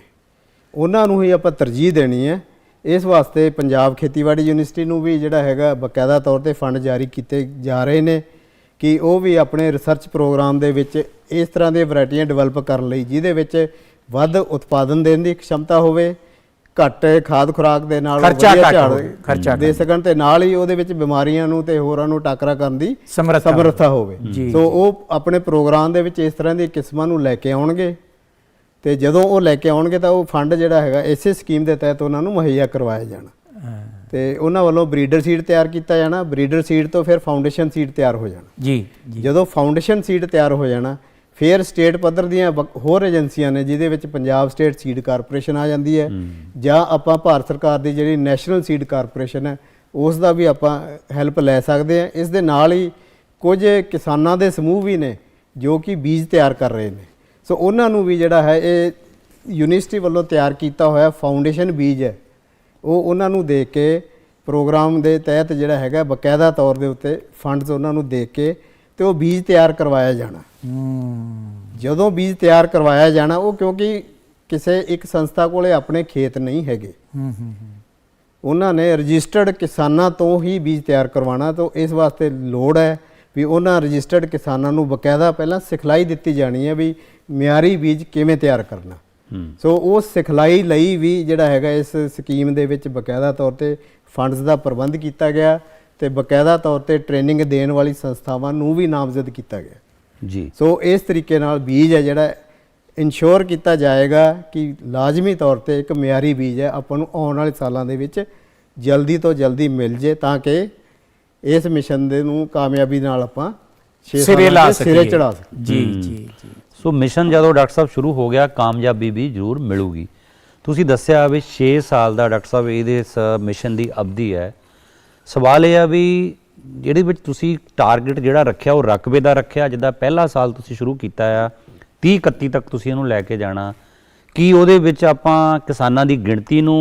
ਉਹਨਾਂ ਨੂੰ ਹੀ ਆਪਾਂ ਤਰਜੀਹ ਦੇਣੀ ਹੈ। ਇਸ ਵਾਸਤੇ ਪੰਜਾਬ ਖੇਤੀਬਾੜੀ ਯੂਨੀਵਰਸਿਟੀ ਨੂੰ ਵੀ ਜਿਹੜਾ ਹੈਗਾ ਬਕਾਇਦਾ ਤੌਰ ਤੇ ਫੰਡ ਜਾਰੀ ਕੀਤੇ ਜਾ ਰਹੇ ਨੇ ਕਿ ਉਹ ਵੀ ਆਪਣੇ ਰਿਸਰਚ ਪ੍ਰੋਗਰਾਮ ਦੇ ਵਿੱਚ ਇਸ ਤਰ੍ਹਾਂ ਦੀਆਂ ਵੈਰਾਈਟੀਆਂ ਡਿਵੈਲਪ ਕਰਨ ਲਈ ਜਿਹਦੇ ਵਿੱਚ ਵੱਧ ਉਤਪਾਦਨ ਦੇਣ ਦੀ ਖਮਤਾ ਹੋਵੇ ਘੱਟ ਖਾਦ ਖੁਰਾਕ ਦੇ ਨਾਲ ਵਧੀਆ ਘੱਟ ਝਾੜ ਦੇ ਸਕਣ ਤੇ ਨਾਲ ਹੀ ਉਹਦੇ ਵਿੱਚ ਬਿਮਾਰੀਆਂ ਨੂੰ ਤੇ ਹੋਰਾਂ ਨੂੰ ਟਾਕਰਾ ਕਰਨ ਦੀ ਸਮਰੱਥਾ ਹੋਵੇ। ਸੋ ਉਹ ਆਪਣੇ ਪ੍ਰੋਗਰਾਮ ਦੇ ਵਿੱਚ ਇਸ ਤਰ੍ਹਾਂ ਦੀਆਂ ਕਿਸਮਾਂ ਨੂੰ ਲੈ ਕੇ ਆਉਣਗੇ। ਤੇ ਜਦੋਂ ਉਹ ਲੈ ਕੇ ਆਉਣਗੇ ਤਾਂ ਉਹ ਫੰਡ ਜਿਹੜਾ ਹੈਗਾ ਇਸੇ ਸਕੀਮ ਦੇ ਤਹਿਤ ਉਹਨਾਂ ਨੂੰ ਮੁਹੱਈਆ ਕਰਵਾਇਆ ਜਾਣਾ। ਤੇ ਉਹਨਾਂ ਵੱਲੋਂ ਬਰੀਡਰ ਸੀਡ ਤਿਆਰ ਕੀਤਾ ਜਾਣਾ ਬਰੀਡਰ ਸੀਡ ਤੋਂ ਫਿਰ ਫਾਊਂਡੇਸ਼ਨ ਸੀਡ ਤਿਆਰ ਹੋ ਜਾਣਾ। ਜੀ ਜਦੋਂ ਫਾਊਂਡੇਸ਼ਨ ਸੀਡ ਤਿਆਰ ਹੋ ਜਾਣਾ ਫਿਰ ਸਟੇਟ ਪੱਧਰ ਦੀਆਂ ਹੋਰ ਏਜੰਸੀਆਂ ਨੇ ਜਿਹਦੇ ਵਿੱਚ ਪੰਜਾਬ ਸਟੇਟ ਸੀਡ ਕਾਰਪੋਰੇਸ਼ਨ ਆ ਜਾਂਦੀ ਹੈ। ਜਾਂ ਆਪਾਂ ਭਾਰਤ ਸਰਕਾਰ ਦੀ ਜਿਹੜੀ ਨੈਸ਼ਨਲ ਸੀਡ ਕਾਰਪੋਰੇਸ਼ਨ ਹੈ ਉਸ ਦਾ ਵੀ ਆਪਾਂ ਹੈਲਪ ਲੈ ਸਕਦੇ ਹਾਂ। ਇਸ ਦੇ ਨਾਲ ਹੀ ਕੁਝ ਕਿਸਾਨਾਂ ਦੇ ਸਮੂਹ ਵੀ ਨੇ ਜੋ ਕਿ ਬੀਜ ਤਿਆਰ ਕਰ ਰਹੇ ਨੇ। ਸੋ ਉਹਨਾਂ ਨੂੰ ਵੀ ਜਿਹੜਾ ਹੈ ਇਹ ਯੂਨੀਵਰਸਿਟੀ ਵੱਲੋਂ ਤਿਆਰ ਕੀਤਾ ਹੋਇਆ ਫਾਊਂਡੇਸ਼ਨ ਬੀਜ ਹੈ। ਉਹ ਉਹਨਾਂ ਨੂੰ ਦੇ ਕੇ ਪ੍ਰੋਗਰਾਮ ਦੇ ਤਹਿਤ ਜਿਹੜਾ ਹੈਗਾ ਬਕਾਇਦਾ ਤੌਰ ਦੇ ਉੱਤੇ ਫੰਡਸ ਉਹਨਾਂ ਨੂੰ ਦੇ ਕੇ ਤੇ ਉਹ ਬੀਜ ਤਿਆਰ ਕਰਵਾਇਆ ਜਾਣਾ। ਜਦੋਂ ਬੀਜ ਤਿਆਰ ਕਰਵਾਇਆ ਜਾਣਾ ਉਹ ਕਿਉਂਕਿ ਕਿਸੇ ਇੱਕ ਸੰਸਥਾ ਕੋਲੇ ਆਪਣੇ ਖੇਤ ਨਹੀਂ ਹੈਗੇ। ਉਹਨਾਂ ਨੇ ਰਜਿਸਟਰਡ ਕਿਸਾਨਾਂ ਤੋਂ ਹੀ ਬੀਜ ਤਿਆਰ ਕਰਵਾਉਣਾ ਤਾਂ ਇਸ ਵਾਸਤੇ ਲੋੜ ਹੈ। ਵੀ ਉਹਨਾਂ ਰਜਿਸਟਰਡ ਕਿਸਾਨਾਂ ਨੂੰ ਬਕਾਇਦਾ ਪਹਿਲਾਂ ਸਿਖਲਾਈ ਦਿੱਤੀ ਜਾਣੀ ਹੈ ਵੀ ਮਿਆਰੀ ਬੀਜ ਕਿਵੇਂ ਤਿਆਰ ਕਰਨਾ। ਸੋ ਉਸ ਸਿਖਲਾਈ ਲਈ ਵੀ ਜਿਹੜਾ ਹੈਗਾ ਇਸ ਸਕੀਮ ਦੇ ਵਿੱਚ ਬਕਾਇਦਾ ਤੌਰ ਤੇ ਫੰਡਸ ਦਾ ਪ੍ਰਬੰਧ ਕੀਤਾ ਗਿਆ ਤੇ ਬਕਾਇਦਾ ਤੌਰ ਤੇ ਟ੍ਰੇਨਿੰਗ ਦੇਣ ਵਾਲੀ ਸੰਸਥਾਵਾਂ ਨੂੰ ਵੀ ਨਾਮਜ਼ਦ ਕੀਤਾ ਗਿਆ। ਜੀ। ਸੋ ਇਸ ਤਰੀਕੇ ਨਾਲ ਬੀਜ ਹੈ ਜਿਹੜਾ ਇਨਸ਼ੋਰ ਕੀਤਾ ਜਾਏਗਾ ਕਿ ਲਾਜ਼ਮੀ ਤੌਰ ਤੇ ਇੱਕ ਮਿਆਰੀ ਬੀਜ ਹੈ ਆਪਾਂ ਨੂੰ ਆਉਣ ਵਾਲੇ ਸਾਲਾਂ ਦੇ ਵਿੱਚ ਜਲਦੀ ਤੋਂ ਜਲਦੀ ਮਿਲ ਜੇ ਤਾਂ ਕਿ ਇਸ ਮਿਸ਼ਨ ਦੇ ਨੂੰ ਕਾਮਯਾਬੀ ਨਾਲ ਆਪਾਂ ਸਿਰੇ ਲਾ ਦੇ ਸਿਰੇ ਸਕੀਏ। ਚੜਾ ਸਕੀਏ। ਜੀ ਜੀ ਜੀ। ਸੋ ਮਿਸ਼ਨ ਜਦੋਂ ਡਾਕਟਰ ਸਾਹਿਬ ਸ਼ੁਰੂ ਹੋ ਗਿਆ ਕਾਮਯਾਬੀ ਵੀ ਜ਼ਰੂਰ ਮਿਲੂਗੀ। ਤੁਸੀਂ ਦੱਸਿਆ ਵੀ 6 ਸਾਲ ਦਾ ਡਾਕਟਰ ਸਾਹਿਬ ਇਹਦੇ ਇਸ ਮਿਸ਼ਨ ਦੀ ਅਵਧੀ ਹੈ। ਸਵਾਲ ਇਹ ਆ ਵੀ ਜਿਹੜੇ ਵਿੱਚ ਤੁਸੀਂ ਟਾਰਗੇਟ ਜਿਹੜਾ ਰੱਖਿਆ ਉਹ ਰਕਬੇ ਦਾ ਰੱਖਿਆ ਜਿੱਦਾਂ ਪਹਿਲਾ ਸਾਲ ਤੁਸੀਂ ਸ਼ੁਰੂ ਕੀਤਾ ਆ 30 31 ਤੱਕ ਤੁਸੀਂ ਇਹਨੂੰ ਲੈ ਕੇ ਜਾਣਾ। ਕੀ ਉਹਦੇ ਵਿੱਚ ਆਪਾਂ ਕਿਸਾਨਾਂ ਦੀ ਗਿਣਤੀ ਨੂੰ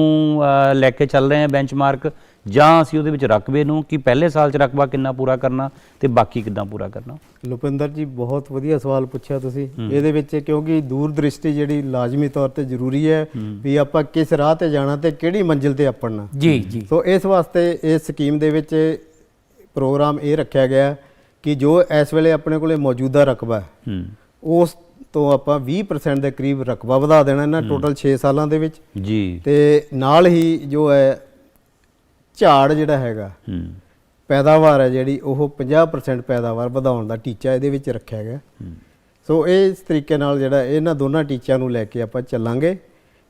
ਲੈ ਕੇ ਚੱਲ ਰਹੇ ਹਾਂ ਬੈਂਚਮਾਰਕ ਜਾਂ ਅਸੀਂ ਉਹਦੇ ਵਿੱਚ ਰਕਬੇ ਨੂੰ ਕਿ ਪਹਿਲੇ ਸਾਲ 'ਚ ਰਕਬਾ ਕਿੰਨਾ ਪੂਰਾ ਕਰਨਾ ਤੇ ਬਾਕੀ ਕਿੱਦਾਂ ਪੂਰਾ ਕਰਨਾ? ਲੁਪਿੰਦਰ ਜੀ ਬਹੁਤ ਵਧੀਆ ਸਵਾਲ ਪੁੱਛਿਆ ਤੁਸੀਂ। ਇਹਦੇ ਵਿੱਚ ਕਿਉਂਕਿ ਦੂਰ ਦ੍ਰਿਸ਼ਟੀ ਜਿਹੜੀ ਲਾਜ਼ਮੀ ਤੌਰ ਤੇ ਜ਼ਰੂਰੀ ਹੈ ਵੀ ਆਪਾਂ ਕਿਸ ਰਾਹ ਤੇ ਜਾਣਾ ਤੇ ਕਿਹੜੀ ਮੰਜ਼ਿਲ ਤੇ ਆਪੜਨਾ। ਜੀ ਜੀ। ਸੋ ਇਸ ਵਾਸਤੇ ਇਸ ਸਕੀਮ ਦੇ ਵਿੱਚ ਪ੍ਰੋਗਰਾਮ ਇਹ ਰੱਖਿਆ ਗਿਆ ਕਿ ਜੋ ਇਸ ਵੇਲੇ ਆਪਣੇ ਕੋਲੇ ਮੌਜੂਦਾ ਰਕਬਾ ਹੈ ਹੂੰ। ਉਸ ਤੋਂ ਆਪਾਂ 20% ਦੇ ਕਰੀਬ ਰਕਬਾ ਵਧਾ ਦੇਣਾ ਇਹਨਾਂ ਟੋਟਲ 6 ਸਾਲਾਂ ਦੇ ਵਿੱਚ। ਜੀ। ਤੇ ਨਾਲ ਹੀ ਜੋ ਹੈ ਝਾੜ ਜਿਹੜਾ ਹੈਗਾ ਹੂੰ। ਪੈਦਾਵਾਰ ਹੈ ਜਿਹੜੀ ਉਹ 50% ਪੈਦਾਵਾਰ ਵਧਾਉਣ ਦਾ ਟੀਚਾ ਇਹਦੇ ਵਿੱਚ ਰੱਖਿਆ ਗਿਆ। ਸੋ ਇਹ ਇਸ ਤਰੀਕੇ ਨਾਲ ਜਿਹੜਾ ਇਹਨਾਂ ਦੋਨਾਂ ਟੀਚਿਆਂ ਨੂੰ ਲੈ ਕੇ ਆਪਾਂ ਚੱਲਾਂਗੇ।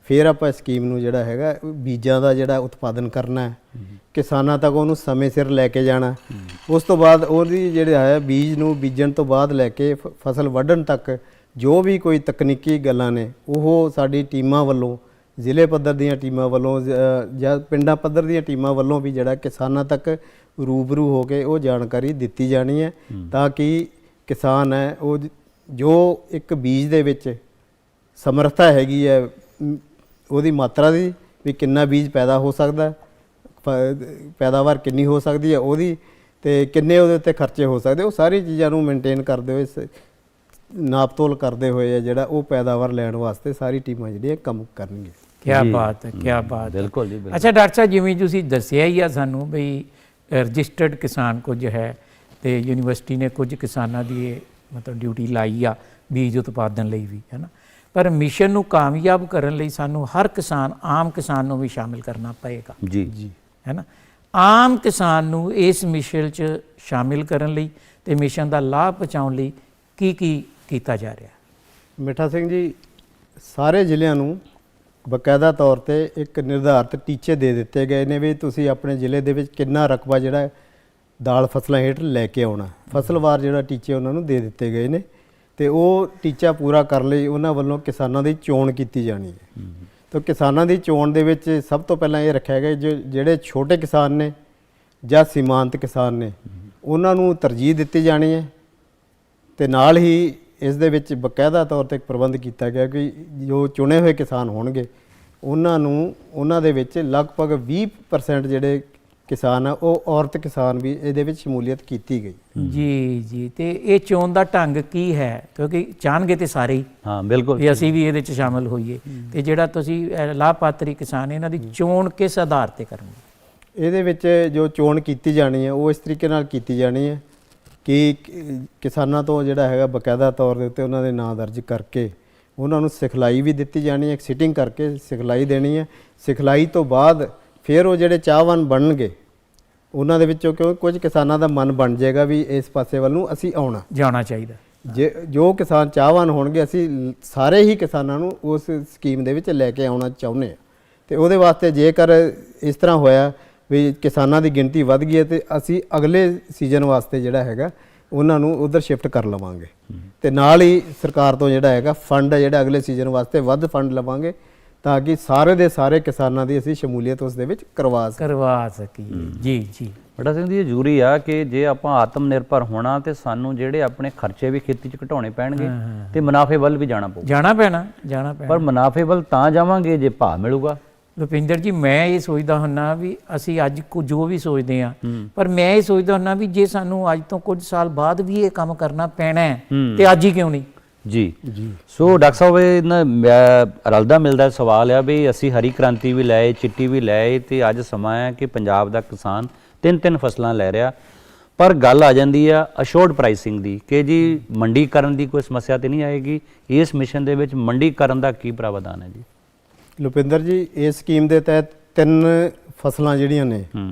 ਫਿਰ ਆਪਾਂ ਸਕੀਮ ਨੂੰ ਜਿਹੜਾ ਹੈਗਾ ਬੀਜਾਂ ਦਾ ਜਿਹੜਾ ਉਤਪਾਦਨ ਕਰਨਾ ਹੈ। ਕਿਸਾਨਾਂ ਤੱਕ ਉਹਨੂੰ ਸਮੇਂ ਸਿਰ ਲੈ ਕੇ ਜਾਣਾ। ਉਸ ਤੋਂ ਬਾਅਦ ਉਹਦੀ ਜਿਹੜਾ ਹੈ ਬੀਜ ਨੂੰ ਬੀਜਣ ਤੋਂ ਬਾਅਦ ਲੈ ਕੇ ਫਸਲ ਵੱਢਣ ਤੱਕ ਜੋ ਵੀ ਕੋਈ ਤਕਨੀਕੀ ਗੱਲਾਂ ਨੇ ਉਹ ਸਾਡੀ ਟੀਮਾਂ ਵੱਲੋਂ ਜ਼ਿਲ੍ਹੇ ਪੱਧਰ ਦੀਆਂ ਟੀਮਾਂ ਵੱਲੋਂ ਜ- ਪਿੰਡਾਂ ਪੱਧਰ ਦੀਆਂ ਟੀਮਾਂ ਵੱਲੋਂ ਵੀ ਜਿਹੜਾ ਕਿਸਾਨਾਂ ਤੱਕ ਰੂਬਰੂ ਹੋ ਕੇ ਉਹ ਜਾਣਕਾਰੀ ਦਿੱਤੀ ਜਾਣੀ ਹੈ ਤਾਂ ਕਿ ਕਿਸਾਨ ਹੈ ਉਹ ਜ- ਇੱਕ ਬੀਜ ਦੇ ਵਿੱਚ ਸਮਰੱਥਾ ਹੈਗੀ ਹੈ ਉਹਦੀ ਮਾਤਰਾ ਦੀ ਵੀ ਕਿੰਨਾ ਬੀਜ ਪੈਦਾ ਹੋ ਸਕਦਾ ਪੈਦਾਵਾਰ ਕਿੰਨੀ ਹੋ ਸਕਦੀ ਹੈ ਉਹਦੀ ਤੇ ਕਿੰਨੇ ਉਹਦੇ ਉੱਤੇ ਖਰਚੇ ਹੋ ਸਕਦੇ ਉਹ ਸਾਰੀ ਚੀਜ਼ਾਂ ਨੂੰ ਮੇਨਟੇਨ ਕਰਦੇ ਹੋਏ ਨਾਪਤੋਲ ਕਰਦੇ ਹੋਏ ਹੈ ਜਿਹੜਾ ਉਹ ਪੈਦਾਵਾਰ ਲੈਣ ਵਾਸਤੇ ਸਾਰੀ ਟੀਮਾਂ ਜਿਹੜੀਆਂ ਕੰਮ ਕਰਨਗੀਆਂ ਕੀ ਬਾਤ ਹੈ ਕੀ ਬਾਤ ਹੈ। ਬਿਲਕੁਲ ਜੀ ਬਿਲਕੁਲ। ਅੱਛਾ ਡਾਕਟਰ ਸਾਹਿਬ ਜਿਵੇਂ ਤੁਸੀਂ ਦੱਸਿਆ ਹੀ ਆ ਸਾਨੂੰ ਬਈ ਰਜਿਸਟਰਡ ਕਿਸਾਨ ਕੁਝ ਹੈ ਤੇ ਯੂਨੀਵਰਸਿਟੀ ਨੇ ਕੁਝ ਕਿਸਾਨਾਂ ਦੀ ਇਹ ਮਤਲਬ ਡਿਊਟੀ ਲਾਈ ਆ ਬੀਜ ਉਤਪਾਦਨ ਲਈ ਵੀ ਹੈ ਨਾ? ਪਰ ਮਿਸ਼ਨ ਨੂੰ ਕਾਮਯਾਬ ਕਰਨ ਲਈ ਸਾਨੂੰ ਹਰ ਕਿਸਾਨ ਆਮ ਕਿਸਾਨ ਨੂੰ ਵੀ ਸ਼ਾਮਿਲ ਕਰਨਾ ਪਏਗਾ। ਜੀ। ਜੀ। ਹੈ ਨਾ? ਆਮ ਕਿਸਾਨ ਨੂੰ ਇਸ ਮਿਸ਼ਨ 'ਚ ਸ਼ਾਮਿਲ ਕਰਨ ਲਈ ਤੇ ਮਿਸ਼ਨ ਦਾ ਲਾਭ ਪਹੁੰਚਾਉਣ ਲਈ ਕੀ ਕੀ ਕੀਤਾ ਜਾ ਰਿਹਾ ਮਿੱਠਾ ਸਿੰਘ ਜੀ ਸਾਰੇ ਜ਼ਿਲ੍ਹਿਆਂ ਨੂੰ ਬਕਾਇਦਾ ਤੌਰ ਤੇ ਇੱਕ ਨਿਰਧਾਰਤ ਟੀਚੇ ਦੇ ਦਿੱਤੇ ਗਏ ਨੇ ਵੀ ਤੁਸੀਂ ਆਪਣੇ ਜ਼ਿਲ੍ਹੇ ਦੇ ਵਿੱਚ ਕਿੰਨਾ ਰਕਬਾ ਜਿਹੜਾ ਦਾਲ ਫਸਲਾਂ ਹੇਠ ਲੈ ਕੇ ਆਉਣਾ ਫਸਲਵਾਰ ਜਿਹੜਾ ਟੀਚੇ ਉਹਨਾਂ ਨੂੰ ਦੇ ਦਿੱਤੇ ਗਏ ਨੇ ਤੇ ਉਹ ਟੀਚਾ ਪੂਰਾ ਕਰਨ ਲਈ ਉਹਨਾਂ ਵੱਲੋਂ ਕਿਸਾਨਾਂ ਦੀ ਚੋਣ ਕੀਤੀ ਜਾਣੀ ਹੈ। ਤਾਂ ਕਿਸਾਨਾਂ ਦੀ ਚੋਣ ਦੇ ਵਿੱਚ ਸਭ ਤੋਂ ਪਹਿਲਾਂ ਇਹ ਰੱਖਿਆ ਗਿਆ ਜੋ ਜਿਹੜੇ ਛੋਟੇ ਕਿਸਾਨ ਨੇ ਜਾਂ ਸੀਮਾਂਤ ਕਿਸਾਨ ਨੇ ਉਹਨਾਂ ਨੂੰ ਤਰਜੀਹ ਦਿੱਤੀ ਜਾਣੀ ਹੈ ਤੇ ਨਾਲ ਹੀ ਇਸ ਦੇ ਵਿੱਚ ਬਕਾਇਦਾ ਤੌਰ ਤੇ ਇੱਕ ਪ੍ਰਬੰਧ ਕੀਤਾ ਗਿਆ ਕਿ ਜੋ ਚੁਣੇ ਹੋਏ ਕਿਸਾਨ ਹੋਣਗੇ ਉਹਨਾਂ ਨੂੰ ਉਹਨਾਂ ਦੇ ਵਿੱਚ ਲਗਭਗ 20% ਜਿਹੜੇ ਕਿਸਾਨ ਆ ਉਹ ਔਰਤ ਕਿਸਾਨ ਵੀ ਇਹਦੇ ਵਿੱਚ ਸ਼ਮੂਲੀਅਤ ਕੀਤੀ ਗਈ। ਜੀ ਜੀ ਤੇ ਇਹ ਚੋਣ ਦਾ ਢੰਗ ਕੀ ਹੈ? ਕਿਉਂਕਿ ਚਾਹਣਗੇ ਤੇ ਸਾਰੇ ਹੀ ਹਾਂ ਬਿਲਕੁਲ। ਵੀ ਅਸੀਂ ਵੀ ਇਹਦੇ ਚ ਸ਼ਾਮਲ ਹੋਈਏ। ਤੇ ਜਿਹੜਾ ਤੁਸੀਂ ਲਾਭਪਾਤਰੀ ਕਿਸਾਨ ਇਹਨਾਂ ਦੀ ਚੋਣ ਕਿਸ ਆਧਾਰ ਤੇ ਕਰਨਗੇ ਇਹਦੇ ਵਿੱਚ ਜੋ ਚੋਣ ਕੀਤੀ ਜਾਣੀ ਹੈ ਉਹ ਇਸ ਤਰੀਕੇ ਨਾਲ ਕੀਤੀ ਜਾਣੀ ਹੈ ਕਿ ਕਿਸਾਨਾਂ ਤੋਂ ਜਿਹੜਾ ਹੈਗਾ ਬਕਾਇਦਾ ਤੌਰ ਦੇ ਉੱਤੇ ਉਹਨਾਂ ਦੇ ਨਾਂ ਦਰਜ ਕਰਕੇ ਉਹਨਾਂ ਨੂੰ ਸਿਖਲਾਈ ਵੀ ਦਿੱਤੀ ਜਾਣੀ ਹੈ ਇੱਕ ਸਿਟਿੰਗ ਕਰਕੇ ਸਿਖਲਾਈ ਦੇਣੀ ਹੈ। ਸਿਖਲਾਈ ਤੋਂ ਬਾਅਦ ਫਿਰ ਉਹ ਜਿਹੜੇ ਚਾਹਵਾਨ ਬਣਨਗੇ ਉਹਨਾਂ ਦੇ ਵਿੱਚੋਂ ਕਿਉਂ ਕੁਝ ਕਿਸਾਨਾਂ ਦਾ ਮਨ ਬਣ ਜਾਏਗਾ ਵੀ ਇਸ ਪਾਸੇ ਵੱਲ ਨੂੰ ਅਸੀਂ ਆਉਣਾ। ਜਾਣਾ ਚਾਹੀਦਾ। ਜੇ ਜੋ ਕਿਸਾਨ ਚਾਹਵਾਨ ਹੋਣਗੇ ਅਸੀਂ ਸਾਰੇ ਹੀ ਕਿਸਾਨਾਂ ਨੂੰ ਉਸ ਸਕੀਮ ਦੇ ਵਿੱਚ ਲੈ ਕੇ ਆਉਣਾ ਚਾਹੁੰਦੇ ਆ ਤੇ ਉਹਦੇ ਵਾਸਤੇ ਜੇਕਰ ਇਸ ਤਰ੍ਹਾਂ ਹੋਇਆ ਵੀ ਕਿਸਾਨਾਂ ਦੀ ਗਿਣਤੀ ਵੱਧ ਗਈ ਹੈ ਤੇ ਅਸੀਂ ਅਗਲੇ ਸੀਜ਼ਨ ਵਾਸਤੇ ਜਿਹੜਾ ਹੈਗਾ ਉਹਨਾਂ ਨੂੰ ਉਧਰ ਸ਼ਿਫਟ ਕਰ ਲਵਾਂਗੇ। ਤੇ ਨਾਲ ਹੀ ਸਰਕਾਰ ਤੋਂ ਜਿਹੜਾ ਹੈਗਾ ਫੰਡ ਹੈ ਜਿਹੜਾ ਅਗਲੇ ਸੀਜ਼ਨ ਵਾਸਤੇ ਵੱਧ ਫੰਡ ਲਵਾਂਗੇ ਤਾਂ ਕਿ ਸਾਰੇ ਦੇ ਸਾਰੇ ਕਿਸਾਨਾਂ ਦੀ ਅਸੀਂ ਸ਼ਮੂਲੀਅਤ ਉਸ ਦੇ ਵਿੱਚ ਕਰਵਾ ਸਕੀਏ। ਕਰਵਾ ਸਕੀਏ। ਜੀ ਜੀ। ਬੜਾ ਸਿੰਘ ਜੀ ਇਹ ਜ਼ਰੂਰੀ ਆ ਕਿ ਜੇ ਆਪਾਂ ਆਤਮ ਨਿਰਭਰ ਹੋਣਾ ਤੇ ਸਾਨੂੰ ਜਿਹੜੇ ਆਪਣੇ ਖਰਚੇ ਵੀ ਖੇਤੀ 'ਚ ਘਟਾਉਣੇ ਪੈਣਗੇ ਤੇ ਮੁਨਾਫੇ ਵੱਲ ਵੀ ਜਾਣਾ ਪਊ। ਜਾਣਾ ਪੈਣਾ ਜਾਣਾ ਪੈਣਾ। ਪਰ ਮੁਨਾਫੇ ਵੱਲ ਤਾਂ ਜਾਵਾਂਗੇ ਜੇ ਭਾਅ ਮਿਲੂਗਾ। ਰੁਪਿੰਦਰ ਜੀ ਮੈਂ ਇਹ ਸੋਚਦਾ ਹੁੰਨਾ ਵੀ ਅਸੀਂ ਅੱਜ ਕੁ ਜੋ ਵੀ ਸੋਚਦੇ ਆ ਪਰ ਮੈਂ ਇਹ ਸੋਚਦਾ ਹੁੰਨਾ ਵੀ ਜੇ ਸਾਨੂੰ ਅੱਜ ਤੋਂ ਕੁਝ ਸਾਲ ਬਾਅਦ ਵੀ ਇਹ ਕੰਮ ਕਰਨਾ ਪੈਣਾ ਹੈ ਤੇ ਅੱਜ ਹੀ ਕਿਉਂ ਨਹੀਂ? ਜੀ। ਜੀ। ਸੋ ਡਾਕਟਰ ਸਾਹਿਬ ਇਹ ਨਾ ਮੈਂ ਰਲਦਾ ਮਿਲਦਾ ਸਵਾਲ ਆ ਵੀ ਅਸੀਂ ਹਰੀ ਕ੍ਰਾਂਤੀ ਵੀ ਲਾਏ ਚਿੱਟੀ ਵੀ ਲਾਏ ਤੇ ਅੱਜ ਸਮਾਂ ਹੈ ਕਿ ਪੰਜਾਬ ਦਾ ਕਿਸਾਨ ਤਿੰਨ ਤਿੰਨ ਫਸਲਾਂ ਲੈ ਰਿਹਾ। ਪਰ ਗੱਲ ਆ ਜਾਂਦੀ ਆ ਅਸ਼ੋਰਡ ਪ੍ਰਾਈਸਿੰਗ ਦੀ ਕਿ ਜੀ ਮੰਡੀਕਰਨ ਦੀ ਕੋਈ ਸਮੱਸਿਆ ਤੇ ਨਹੀਂ ਆਏਗੀ। ਇਸ ਮਿਸ਼ਨ ਦੇ ਵਿੱਚ ਮੰਡੀਕਰਨ ਦਾ ਕੀ ਪ੍ਰਾਵਧਾਨ ਹੈ ਜੀ? ਲੁਪਿੰਦਰ ਜੀ ਇਸ ਸਕੀਮ ਦੇ ਤਹਿਤ ਤਿੰਨ ਫਸਲਾਂ ਜਿਹੜੀਆਂ ਨੇ ਹੂੰ।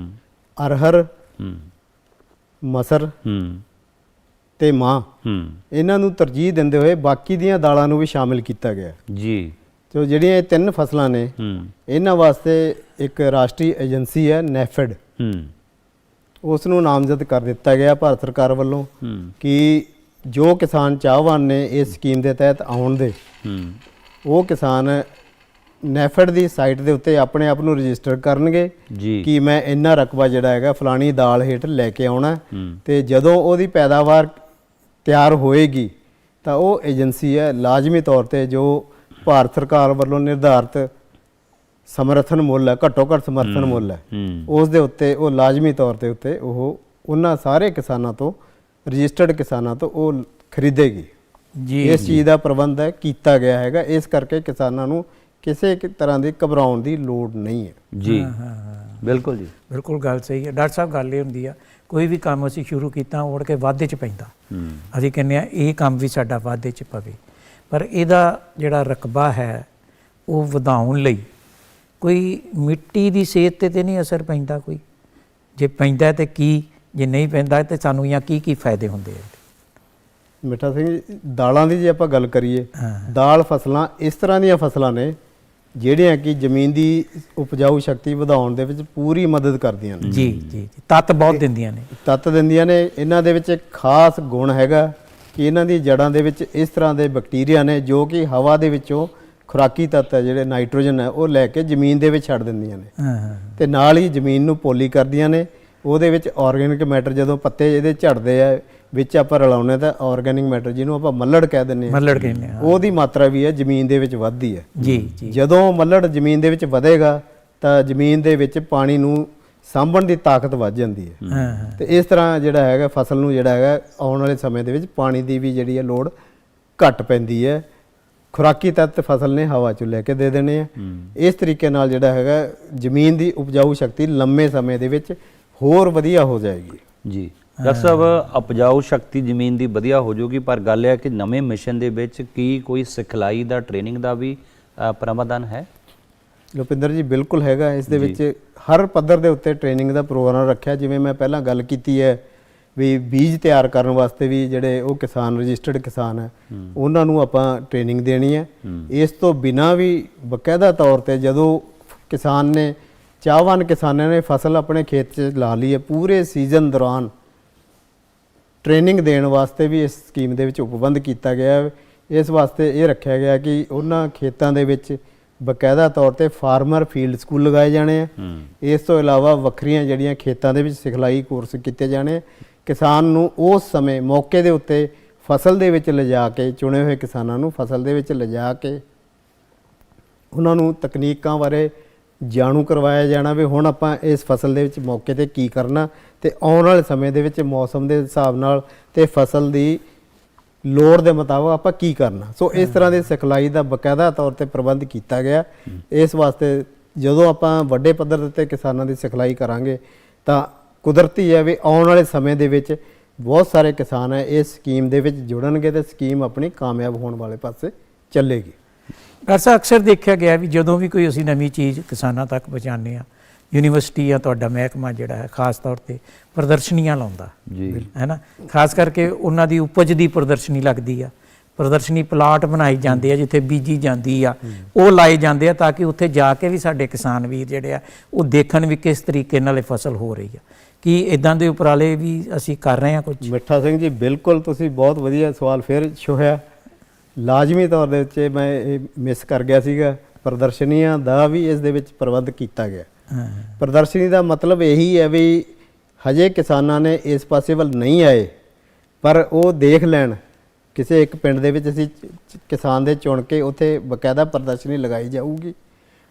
ਅਰਹਰ ਹੂੰ। ਮਸਰ ਹੂੰ। ਤੇ ਮਾਂ। ਹੂੰ। ਇਹਨਾਂ ਨੂੰ ਤਰਜੀਹ ਦਿੰਦੇ ਹੋਏ ਬਾਕੀ ਦੀਆਂ ਦਾਲਾਂ ਨੂੰ ਵੀ ਸ਼ਾਮਿਲ ਕੀਤਾ ਗਿਆ। ਜੀ। ਤੇ ਜਿਹੜੀਆਂ ਇਹ ਤਿੰਨ ਫਸਲਾਂ ਨੇ ਹੂੰ। ਇਹਨਾਂ ਵਾਸਤੇ ਇੱਕ ਰਾਸ਼ਟਰੀ ਏਜੰਸੀ ਹੈ ਨੈਫੈਡ। ਹੂੰ। ਉਸ ਨੂੰ ਨਾਮਜ਼ਦ ਕਰ ਦਿੱਤਾ ਗਿਆ ਭਾਰਤ ਸਰਕਾਰ ਵੱਲੋਂ ਕਿ ਜੋ ਕਿਸਾਨ ਚਾਹਵਾਨ ਨੇ ਇਸ ਸਕੀਮ ਦੇ ਤਹਿਤ ਆਉਣ ਦੇ ਉਹ ਕਿਸਾਨ ਨੈਫੈਡ ਦੀ ਸਾਈਟ ਦੇ ਉੱਤੇ ਆਪਣੇ ਆਪ ਨੂੰ ਰਜਿਸਟਰ ਕਰਨਗੇ ਜੀ। ਕਿ ਮੈਂ ਇੰਨਾ ਰਕਬਾ ਜਿਹੜਾ ਹੈਗਾ ਫਲਾਣੀ ਦਾਲ ਹੇਠ ਲੈ ਕੇ ਆਉਣਾ ਤੇ ਜਦੋਂ ਉਹਦੀ ਪੈਦਾਵਾਰ ਤਿਆਰ ਹੋਏਗੀ ਤਾਂ ਉਹ ਏਜੰਸੀ ਹੈ ਲਾਜ਼ਮੀ ਤੌਰ ਤੇ ਜੋ ਭਾਰਤ ਸਰਕਾਰ ਵੱਲੋਂ ਨਿਰਧਾਰਤ ਸਮਰਥਨ ਮੁੱਲ ਹੈ ਘੱਟੋ ਘੱਟ ਸਮਰਥਨ ਮੁੱਲ ਹੈ। ਹੂੰ। ਉਸ ਦੇ ਉੱਤੇ ਉਹ ਲਾਜ਼ਮੀ ਤੌਰ ਤੇ ਉੱਤੇ ਉਹ ਉਹਨਾਂ ਸਾਰੇ ਕਿਸਾਨਾਂ ਤੋਂ ਰਜਿਸਟਰਡ ਕਿਸਾਨਾਂ ਤੋਂ ਉਹ ਖਰੀਦੇਗੀ। ਜੀ। ਇਸ ਚੀਜ਼ ਦਾ ਪ੍ਰਬੰਧ ਹੈ ਕੀਤਾ ਗਿਆ ਹੈਗਾ। ਇਸ ਕਰਕੇ ਕਿਸਾਨਾਂ ਨੂੰ ਕਿਸੇ ਇੱਕ ਤਰ੍ਹਾਂ ਦੀ ਘਬਰਾਉਣ ਦੀ ਲੋੜ ਨਹੀਂ ਹੈ। ਜੀ। ਬਿਲਕੁਲ ਜੀ। ਬਿਲਕੁਲ ਗੱਲ ਸਹੀ ਹੈ। ਡਾਕਟਰ ਸਾਹਿਬ ਗੱਲ ਇਹ ਹੁੰਦੀ ਆ ਕੋਈ ਵੀ ਕੰਮ ਅਸੀਂ ਸ਼ੁਰੂ ਕੀਤਾ ਉੜ ਕੇ ਵਾਧੇ ਚ ਪੈਂਦਾ। ਅਸੀਂ ਕਹਿੰਦੇ ਆ ਇਹ ਕੰਮ ਵੀ ਸਾਡਾ ਵਾਧੇ ਚ ਪਵੇ। ਪਰ ਇਹਦਾ ਜਿਹੜਾ ਰਕਬਾ ਹੈ ਉਹ ਵਧਾਉਣ ਲਈ ਕੋਈ ਮਿੱਟੀ ਦੀ ਸਿਹਤ ਤੇ ਤੇ ਨਹੀਂ ਅਸਰ ਪੈਂਦਾ ਕੋਈ। ਜੇ ਪੈਂਦਾ ਤੇ ਕੀ ਜੇ ਨਹੀਂ ਪੈਂਦਾ ਤੇ ਸਾਨੂੰ ਜਾਂ ਕੀ ਕੀ ਫਾਇਦੇ ਹੁੰਦੇ ਆ ਮਿੱਠਾ ਸਿੰਘ ਜੀ, ਦਾਲਾਂ ਦੀ ਜੇ ਆਪਾਂ ਗੱਲ ਕਰੀਏ। ਦਾਲ ਫਸਲਾਂ ਇਸ ਤਰ੍ਹਾਂ ਦੀਆਂ ਫਸਲਾਂ ਨੇ ਜਿਹੜੀਆਂ ਕਿ ਜ਼ਮੀਨ ਦੀ ਉਪਜਾਊ ਸ਼ਕਤੀ ਵਧਾਉਣ ਦੇ ਵਿੱਚ ਪੂਰੀ ਮਦਦ ਕਰਦੀਆਂ ਨੇ। ਜੀ ਜੀ ਤੱਤ ਬਹੁਤ ਦਿੰਦੀਆਂ ਨੇ। ਤੱਤ ਦਿੰਦੀਆਂ ਨੇ। ਇਹਨਾਂ ਦੇ ਵਿੱਚ ਇੱਕ ਖਾਸ ਗੁਣ ਹੈਗਾ ਕਿ ਇਹਨਾਂ ਦੀ ਜੜਾਂ ਦੇ ਵਿੱਚ ਇਸ ਤਰ੍ਹਾਂ ਦੇ ਬੈਕਟੀਰੀਆ ਨੇ ਜੋ ਕਿ ਹਵਾ ਦੇ ਵਿੱਚੋਂ ਖੁਰਾਕੀ ਤੱਤ ਹੈ ਜਿਹੜੇ ਨਾਈਟ੍ਰੋਜਨ ਹੈ ਉਹ ਲੈ ਕੇ ਜ਼ਮੀਨ ਦੇ ਵਿੱਚ ਛੱਡ ਦਿੰਦੀਆਂ ਨੇ। ਤੇ ਨਾਲ ਹੀ ਜ਼ਮੀਨ ਨੂੰ ਪੋਲੀ ਕਰਦੀਆਂ ਨੇ। ਉਹਦੇ ਵਿੱਚ ਆਰਗੈਨਿਕ ਮੈਟਰ ਜਦੋਂ ਪੱਤੇ ਇਹਦੇ ਝੜਦੇ ਆ ਵਿੱਚ ਆਪਾਂ ਰਲਾਉਂਦੇ ਤਾਂ ਆਰਗੈਨਿਕ ਮੈਟਰ ਜਿਹਨੂੰ ਆਪਾਂ ਮੱਲੜ ਕਹਿ ਦਿੰਦੇ ਆ ਮੱਲੜ ਕਹਿੰਦੇ ਆ ਉਹਦੀ ਮਾਤਰਾ ਵੀ ਹੈ ਜ਼ਮੀਨ ਦੇ ਵਿੱਚ ਵੱਧਦੀ ਹੈ। ਜੀ ਜੀ। ਜਦੋਂ ਮੱਲੜ ਜ਼ਮੀਨ ਦੇ ਵਿੱਚ ਵਧੇਗਾ ਤਾਂ ਜ਼ਮੀਨ ਦੇ ਵਿੱਚ ਪਾਣੀ ਨੂੰ ਸਾਂਭਣ ਦੀ ਤਾਕਤ ਵੱਧ ਜਾਂਦੀ ਹਾਂ। ਤੇ ਇਸ ਤਰ੍ਹਾਂ ਜਿਹੜਾ ਹੈਗਾ ਫਸਲ ਨੂੰ ਜਿਹੜਾ ਹੈਗਾ ਆਉਣ ਵਾਲੇ ਸਮੇਂ ਦੇ ਵਿੱਚ ਪਾਣੀ ਦੀ ਵੀ ਜਿਹੜੀ ਹੈ ਲੋੜ ਘਟ ਪੈਂਦੀ ਹੈ। ਖੁਰਾਕੀ ਤੱਤ ਫਸਲ ਨੇ ਹਵਾ ਚੋਂ ਲੈ ਕੇ ਦੇ ਦੇਣੇ ਆ। ਇਸ ਤਰੀਕੇ ਨਾਲ ਜਿਹੜਾ ਹੈਗਾ ਜ਼ਮੀਨ ਦੀ ਉਪਜਾਊ ਸ਼ਕਤੀ ਲੰਮੇ ਸਮੇਂ ਦੇ ਵਿੱਚ ਹੋਰ ਵਧੀਆ ਹੋ ਜਾਏਗੀ। ਜੀ। ਡਾਕਟਰ ਸਾਹਿਬ ਉਪਜਾਊ ਸ਼ਕਤੀ ਜ਼ਮੀਨ ਦੀ ਵਧੀਆ ਹੋ ਜਾਊਗੀ ਪਰ ਗੱਲ ਇਹ ਹੈ ਕਿ ਨਵੇਂ ਮਿਸ਼ਨ ਦੇ ਵਿੱਚ ਕੀ ਕੋਈ ਸਿਖਲਾਈ ਦਾ ਟ੍ਰੇਨਿੰਗ ਦਾ ਵੀ ਅ, ਪ੍ਰਬੰਧਨ ਹੈ? ਲੁਪਿੰਦਰ ਜੀ ਬਿਲਕੁਲ ਹੈਗਾ। ਇਸ ਦੇ ਵਿੱਚ ਹਰ ਪੱਧਰ ਦੇ ਉੱਤੇ ਟ੍ਰੇਨਿੰਗ ਦਾ ਪ੍ਰੋਗਰਾਮ ਰੱਖਿਆ। ਜਿਵੇਂ ਮੈਂ ਪਹਿਲਾਂ ਗੱਲ ਕੀਤੀ ਹੈ ਵੀ ਬੀਜ ਤਿਆਰ ਕਰਨ ਵਾਸਤੇ ਵੀ ਜਿਹੜੇ ਉਹ ਕਿਸਾਨ ਰਜਿਸਟਰਡ ਕਿਸਾਨ ਹੈ ਉਹਨਾਂ ਨੂੰ ਆਪਾਂ ਟ੍ਰੇਨਿੰਗ ਦੇਣੀ ਹੈ। ਇਸ ਤੋਂ ਬਿਨਾ ਵੀ ਬਕਾਇਦਾ ਤੌਰ ਤੇ ਜਦੋਂ ਕਿਸਾਨ ਨੇ ਚਾਹਵਾਨ ਕਿਸਾਨਾਂ ਨੇ ਫਸਲ ਆਪਣੇ ਖੇਤ 'ਚ ਲਾ ਲਈ ਹੈ ਪੂਰੇ ਸੀਜ਼ਨ ਦੌਰਾਨ ਟ੍ਰੇਨਿੰਗ ਦੇਣ ਵਾਸਤੇ ਵੀ ਇਸ ਸਕੀਮ ਦੇ ਵਿੱਚ ਉਪਬੰਧ ਕੀਤਾ ਗਿਆ ਹੈ। ਇਸ ਵਾਸਤੇ ਇਹ ਰੱਖਿਆ ਗਿਆ ਕਿ ਉਹਨਾਂ ਖੇਤਾਂ ਦੇ ਵਿੱਚ ਬਕਾਇਦਾ ਤੌਰ ਤੇ ਫਾਰਮਰ ਫੀਲਡ ਸਕੂਲ ਲਗਾਏ ਜਾਣੇ ਆ। ਇਸ ਤੋਂ ਇਲਾਵਾ ਵੱਖਰੀਆਂ ਜਿਹੜੀਆਂ ਖੇਤਾਂ ਦੇ ਵਿੱਚ ਸਿਖਲਾਈ ਕੋਰਸ ਕੀਤੇ ਜਾਣੇ ਆ। ਕਿਸਾਨ ਨੂੰ ਉਸ ਸਮੇਂ ਮੌਕੇ ਦੇ ਉੱਤੇ ਫਸਲ ਦੇ ਵਿੱਚ ਲਿਜਾ ਕੇ ਚੁਣੇ ਹੋਏ ਕਿਸਾਨਾਂ ਨੂੰ ਫਸਲ ਦੇ ਵਿੱਚ ਲਿਜਾ ਕੇ ਉਹਨਾਂ ਨੂੰ ਤਕਨੀਕਾਂ ਬਾਰੇ ਜਾਣੂ ਕਰਵਾਇਆ ਜਾਣਾ ਵੀ ਹੁਣ ਆਪਾਂ ਇਸ ਫਸਲ ਦੇ ਵਿੱਚ ਮੌਕੇ ਤੇ ਕੀ ਕਰਨਾ। ਤੇ ਆਉਣ ਵਾਲੇ ਸਮੇਂ ਦੇ ਵਿੱਚ ਮੌਸਮ ਦੇ ਹਿਸਾਬ ਨਾਲ ਤੇ ਫਸਲ ਦੀ ਲੋੜ ਦੇ ਮੁਤਾਬਕ ਆਪਾਂ ਕੀ ਕਰਨਾ। ਸੋ ਇਸ ਤਰ੍ਹਾਂ ਦੀ ਸਿਖਲਾਈ ਦਾ ਬਕਾਇਦਾ ਤੌਰ ਤੇ ਪ੍ਰਬੰਧ ਕੀਤਾ ਗਿਆ। ਇਸ ਵਾਸਤੇ ਜਦੋਂ ਆਪਾਂ ਵੱਡੇ ਪੱਧਰ ਉੱਤੇ ਕਿਸਾਨਾਂ ਦੀ ਸਿਖਲਾਈ ਕਰਾਂਗੇ ਤਾਂ ਕੁਦਰਤੀ ਹੈ ਵੀ ਆਉਣ ਵਾਲੇ ਸਮੇਂ ਦੇ ਵਿੱਚ ਬਹੁਤ ਸਾਰੇ ਕਿਸਾਨ ਹੈ ਇਸ ਸਕੀਮ ਦੇ ਵਿੱਚ ਜੁੜਨਗੇ ਤੇ ਸਕੀਮ ਆਪਣੀ ਕਾਮਯਾਬ ਹੋਣ ਵਾਲੇ ਪਾਸੇ ਚੱਲੇਗੀ। ਡਾਕਟਰ ਅਕਸਰ ਦੇਖਿਆ ਗਿਆ ਵੀ ਜਦੋਂ ਵੀ ਕੋਈ ਅਸੀਂ ਨਵੀਂ ਚੀਜ਼ ਕਿਸਾਨਾਂ ਤੱਕ ਪਹੁੰਚਾਉਂਦੇ ਆ ਯੂਨੀਵਰਸਿਟੀ ਜਾਂ ਤੁਹਾਡਾ ਮਹਿਕਮਾ ਜਿਹੜਾ ਹੈ ਖਾਸ ਤੌਰ ਤੇ ਪ੍ਰਦਰਸ਼ਨੀਆਂ ਲਾਉਂਦਾ। ਜੀ। ਹੈ ਨਾ ਖਾਸ ਕਰਕੇ ਉਹਨਾਂ ਦੀ ਉਪਜ ਦੀ ਪ੍ਰਦਰਸ਼ਨੀ ਲੱਗਦੀ ਆ। ਪ੍ਰਦਰਸ਼ਨੀ ਪਲਾਟ ਬਣਾਈ ਜਾਂਦੇ ਆ ਜਿੱਥੇ ਬੀਜੀ ਜਾਂਦੀ ਆ। ਉਹ ਲਾਏ ਜਾਂਦੇ ਆ ਤਾਂ ਕਿ ਉੱਥੇ ਜਾ ਕੇ ਵੀ ਸਾਡੇ ਕਿਸਾਨ ਵੀਰ ਜਿਹੜੇ ਆ ਉਹ ਦੇਖਣ ਵੀ ਕਿਸ ਤਰੀਕੇ ਨਾਲ ਇਹ ਫਸਲ ਹੋ ਰਹੀ ਆ। ਕੀ ਇਦਾਂ ਦੇ ਉਪਰਾਲੇ ਵੀ ਅਸੀਂ ਕਰ ਰਹੇ ਆ ਕੁਝ ਮਿੱਠਾ ਸਿੰਘ ਜੀ ਬਿਲਕੁਲ ਤੁਸੀਂ ਬਹੁਤ ਵਧੀਆ ਸਵਾਲ ਫਿਰ ਛੋਹਿਆ। ਲਾਜ਼ਮੀ ਤੌਰ ਦੇ ਉੱਤੇ ਮੈਂ ਇਹ ਮਿਸ ਕਰ ਗਿਆ ਸੀਗਾ। ਪ੍ਰਦਰਸ਼ਨੀਆਂ ਦਾ ਵੀ ਇਸ ਦੇ ਵਿੱਚ ਪ੍ਰਬੰਧ ਕੀਤਾ ਗਿਆ। ਹਾਂ ਪ੍ਰਦਰਸ਼ਨੀ ਦਾ ਮਤਲਬ ਇਹੀ ਹੈ ਵੀ ਹਜੇ ਕਿਸਾਨਾਂ ਨੇ ਇਸ ਪਾਸੇ ਵੱਲ ਨਹੀਂ ਆਏ, ਪਰ ਉਹ ਦੇਖ ਲੈਣ। ਕਿਸੇ ਇੱਕ ਪਿੰਡ ਦੇ ਵਿੱਚ ਅਸੀਂ ਕਿਸਾਨ ਦੇ ਚੁਣ ਕੇ ਉੱਥੇ ਬਕਾਇਦਾ ਪ੍ਰਦਰਸ਼ਨੀ ਲਗਾਈ ਜਾਊਗੀ,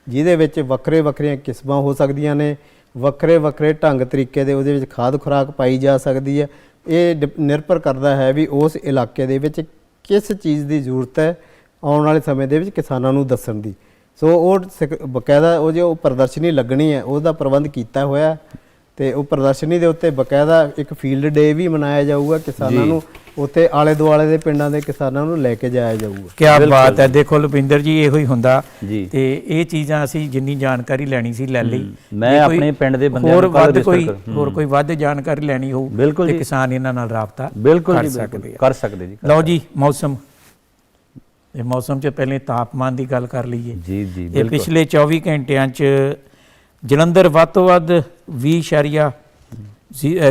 ਜਿਹਦੇ ਵਿੱਚ ਵੱਖਰੇ ਵੱਖਰੀਆਂ ਕਿਸਮਾਂ ਹੋ ਸਕਦੀਆਂ ਨੇ ਵੱਖਰੇ ਵੱਖਰੇ ਢੰਗ ਤਰੀਕੇ ਦੇ ਉਹਦੇ ਵਿੱਚ ਖਾਦ ਖੁਰਾਕ ਪਾਈ ਜਾ ਸਕਦੀ ਹੈ। ਇਹ ਡਿਪ- ਨਿਰਭਰ ਕਰਦਾ ਹੈ ਵੀ ਉਸ ਇਲਾਕੇ ਦੇ ਵਿੱਚ ਕਿਸ ਚੀਜ਼ ਦੀ ਜ਼ਰੂਰਤ ਹੈ ਆਉਣ ਵਾਲੇ ਸਮੇਂ ਦੇ ਵਿੱਚ ਕਿਸਾਨਾਂ ਨੂੰ ਦੱਸਣ ਦੀ। ਸੋ ਉਹ ਬਕਾਇਦਾ ਉਹ ਜੋ ਪ੍ਰਦਰਸ਼ਨੀ ਲੱਗਣੀ ਹੈ ਉਹਦਾ ਪ੍ਰਬੰਧ ਕੀਤਾ ਹੋਇਆ ਤੇ ਉਹ ਪ੍ਰਦਰਸ਼ਨੀ ਦੇ ਉੱਤੇ ਬਕਾਇਦਾ ਇੱਕ ਫੀਲਡ ਡੇ ਵੀ ਮਨਾਇਆ ਜਾਊਗਾ ਕਿਸਾਨਾਂ ਨੂੰ ਉੱਥੇ ਆਲੇ ਦੁਆਲੇ ਦੇ ਪਿੰਡਾਂ ਦੇ ਕਿਸਾਨਾਂ ਨੂੰ ਲੈ ਕੇ ਜਾਇਆ ਜਾਊਗਾ। ਕੀ ਬਾਤ ਹੈ। ਦੇਖੋ ਲੁਪਿੰਦਰ ਜੀ ਇਹੋ ਹੀ ਹੁੰਦਾ। ਤੇ ਇਹ ਚੀਜ਼ਾਂ ਅਸੀਂ ਜਿੰਨੀ ਜਾਣਕਾਰੀ ਲੈਣੀ ਸੀ ਲੈ ਲਈ। ਮੈਂ ਆਪਣੇ ਪਿੰਡ ਦੇ ਬੰਦਿਆਂ ਹੋਰ ਨੂੰ register ਕੋਈ ਹੋਰ ਕੋਈ ਵੱਧ ਜਾਣਕਾਰੀ ਲੈਣੀ ਹੋਊ ਤੇ। ਕਿਸਾਨ ਇਹਨਾਂ ਨਾਲ ਰਾਬਤਾ ਬਿਲਕੁਲ ਕਰ ਸਕਦੇ ਕਰ ਸਕਦੇ ਜੀ ਲਓ ਜੀ ਮੌਸਮ ਇਹ ਮੌਸਮ 'ਚ ਪਹਿਲੇ ਤਾਪਮਾਨ ਦੀ ਗੱਲ ਕਰ ਲਈਏ। ਜੀ ਜੀ ਇਹ ਪਿਛਲੇ 24 ਘੰਟਿਆਂ 'ਚ ਜਲੰਧਰ ਵੱਧ ਤੋਂ ਵੱਧ 20 ਸ਼ਰੀਆ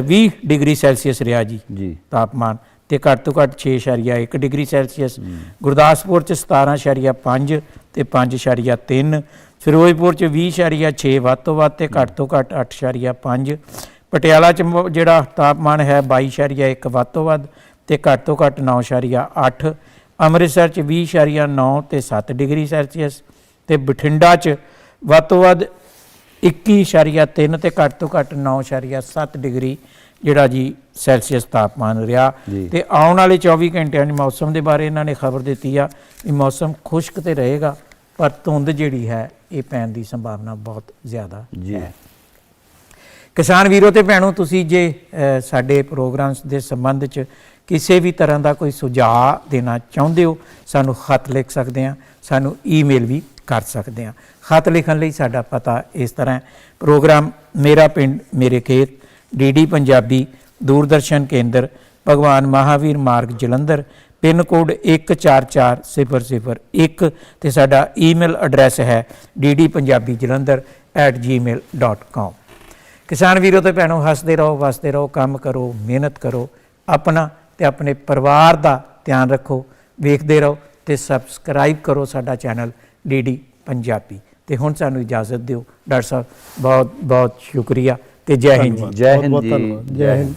20 ਡਿਗਰੀ ਸੈਲਸੀਅਸ ਰਿਹਾ ਜੀ ਜੀ। ਤਾਪਮਾਨ ਤੇ ਘੱਟ ਤੋਂ ਘੱਟ 6.1 ਡਿਗਰੀ ਸੈਲਸੀਅਸ। ਗੁਰਦਾਸਪੁਰ ਚ 17.5 ਤੇ 5.3 ਫਿਰੋਜ਼ਪੁਰ ਚ 20.6 ਵੱਧ ਤੋਂ ਵੱਧ ਤੇ ਘੱਟ ਤੋਂ ਘੱਟ 8.5 ਪਟਿਆਲਾ ਚ ਜਿਹੜਾ ਤਾਪਮਾਨ ਹੈ 22.1 ਵੱਧ ਤੋਂ ਵੱਧ ਤੇ ਘੱਟ ਤੋਂ ਘੱਟ 9.8 ਅੰਮ੍ਰਿਤਸਰ ਚ 20.9 ਤੇ 7 ਡਿਗਰੀ ਸੈਲਸੀਅਸ ਤੇ ਬਠਿੰਡਾ ਚ ਵੱਧ ਤੋਂ ਵੱਧ 21.3 ਤੇ ਘੱਟ ਤੋਂ ਘੱਟ 9.7 ਡਿਗਰੀ ਜਿਹੜਾ ਜੀ ਸੈਲਸੀਅਸ ਤਾਪਮਾਨ ਰਿਹਾ। ਤੇ ਆਉਣ ਵਾਲੇ 24 ਘੰਟਿਆਂ ਦੇ ਮੌਸਮ ਦੇ ਬਾਰੇ ਇਹਨਾਂ ਨੇ ਖਬਰ ਦਿੱਤੀ ਆ ਵੀ ਮੌਸਮ ਖੁਸ਼ਕ ਤੇ ਰਹੇਗਾ ਪਰ ਧੁੰਦ ਜਿਹੜੀ ਹੈ ਇਹ ਪੈਣ ਦੀ ਸੰਭਾਵਨਾ ਬਹੁਤ ਜ਼ਿਆਦਾ ਹੈ। ਕਿਸਾਨ ਵੀਰੋ ਤੇ ਭੈਣੋ ਤੁਸੀਂ ਜੇ ਸਾਡੇ ਪ੍ਰੋਗਰਾਮਸ ਦੇ ਸੰਬੰਧ ਚ ਕਿਸੇ ਵੀ ਤਰ੍ਹਾਂ ਦਾ ਕੋਈ ਸੁਝਾਅ ਦੇਣਾ ਚਾਹੁੰਦੇ ਹੋ, ਸਾਨੂੰ ਖਤ ਲਿਖ ਸਕਦੇ ਆ ਸਾਨੂੰ ਈਮੇਲ ਵੀ ਕਰ ਸਕਦੇ ਆ ਖਤ ਲਿਖਣ ਲਈ ਸਾਡਾ ਪਤਾ ਇਸ ਤਰ੍ਹਾਂ ਪ੍ਰੋਗਰਾਮ ਮੇਰਾ ਪਿੰਡ, ਮੇਰੇ ਖੇਤ ਡੀਡੀ ਪੰਜਾਬੀ, ਦੂਰਦਰਸ਼ਨ ਕੇਂਦਰ, ਭਗਵਾਨ ਮਹਾਵੀਰ ਮਾਰਗ, ਜਲੰਧਰ, ਪਿੰਨ ਕੋਡ 144001 ਤੇ ਸਾਡਾ ਈਮੇਲ ਐਡਰੈਸ ਹੈ ddpunjabijalandhar@gmail.com ਕਿਸਾਨ ਵੀਰੋ ਤੇ ਭੈਣੋ, ਹੱਸਦੇ ਰਹੋ, ਵਸਦੇ ਰਹੋ, ਕੰਮ ਕਰੋ, ਮਿਹਨਤ ਕਰੋ, ਆਪਣਾ ਤੇ ਆਪਣੇ ਪਰਿਵਾਰ ਦਾ ਧਿਆਨ ਰੱਖੋ ਵੇਖਦੇ ਰਹੋ ਤੇ ਸਬਸਕ੍ਰਾਈਬ ਕਰੋ ਸਾਡਾ ਚੈਨਲ ਡੀਡੀ ਪੰਜਾਬੀ। ਤੇ ਹੁਣ ਸਾਨੂੰ ਇਜਾਜ਼ਤ ਦਿਓ। ਡਾਕਟਰ ਸਾਹਿਬ ਬਹੁਤ ਬਹੁਤ ਸ਼ੁਕਰੀਆ ਤੇ ਜੈ ਹਿੰਦ ਜੀ। ਜੈ ਹਿੰਦ ਬਹੁਤ ਜੀ। ਧੰਨਵਾਦ। ਜੈ ਹਿੰਦ।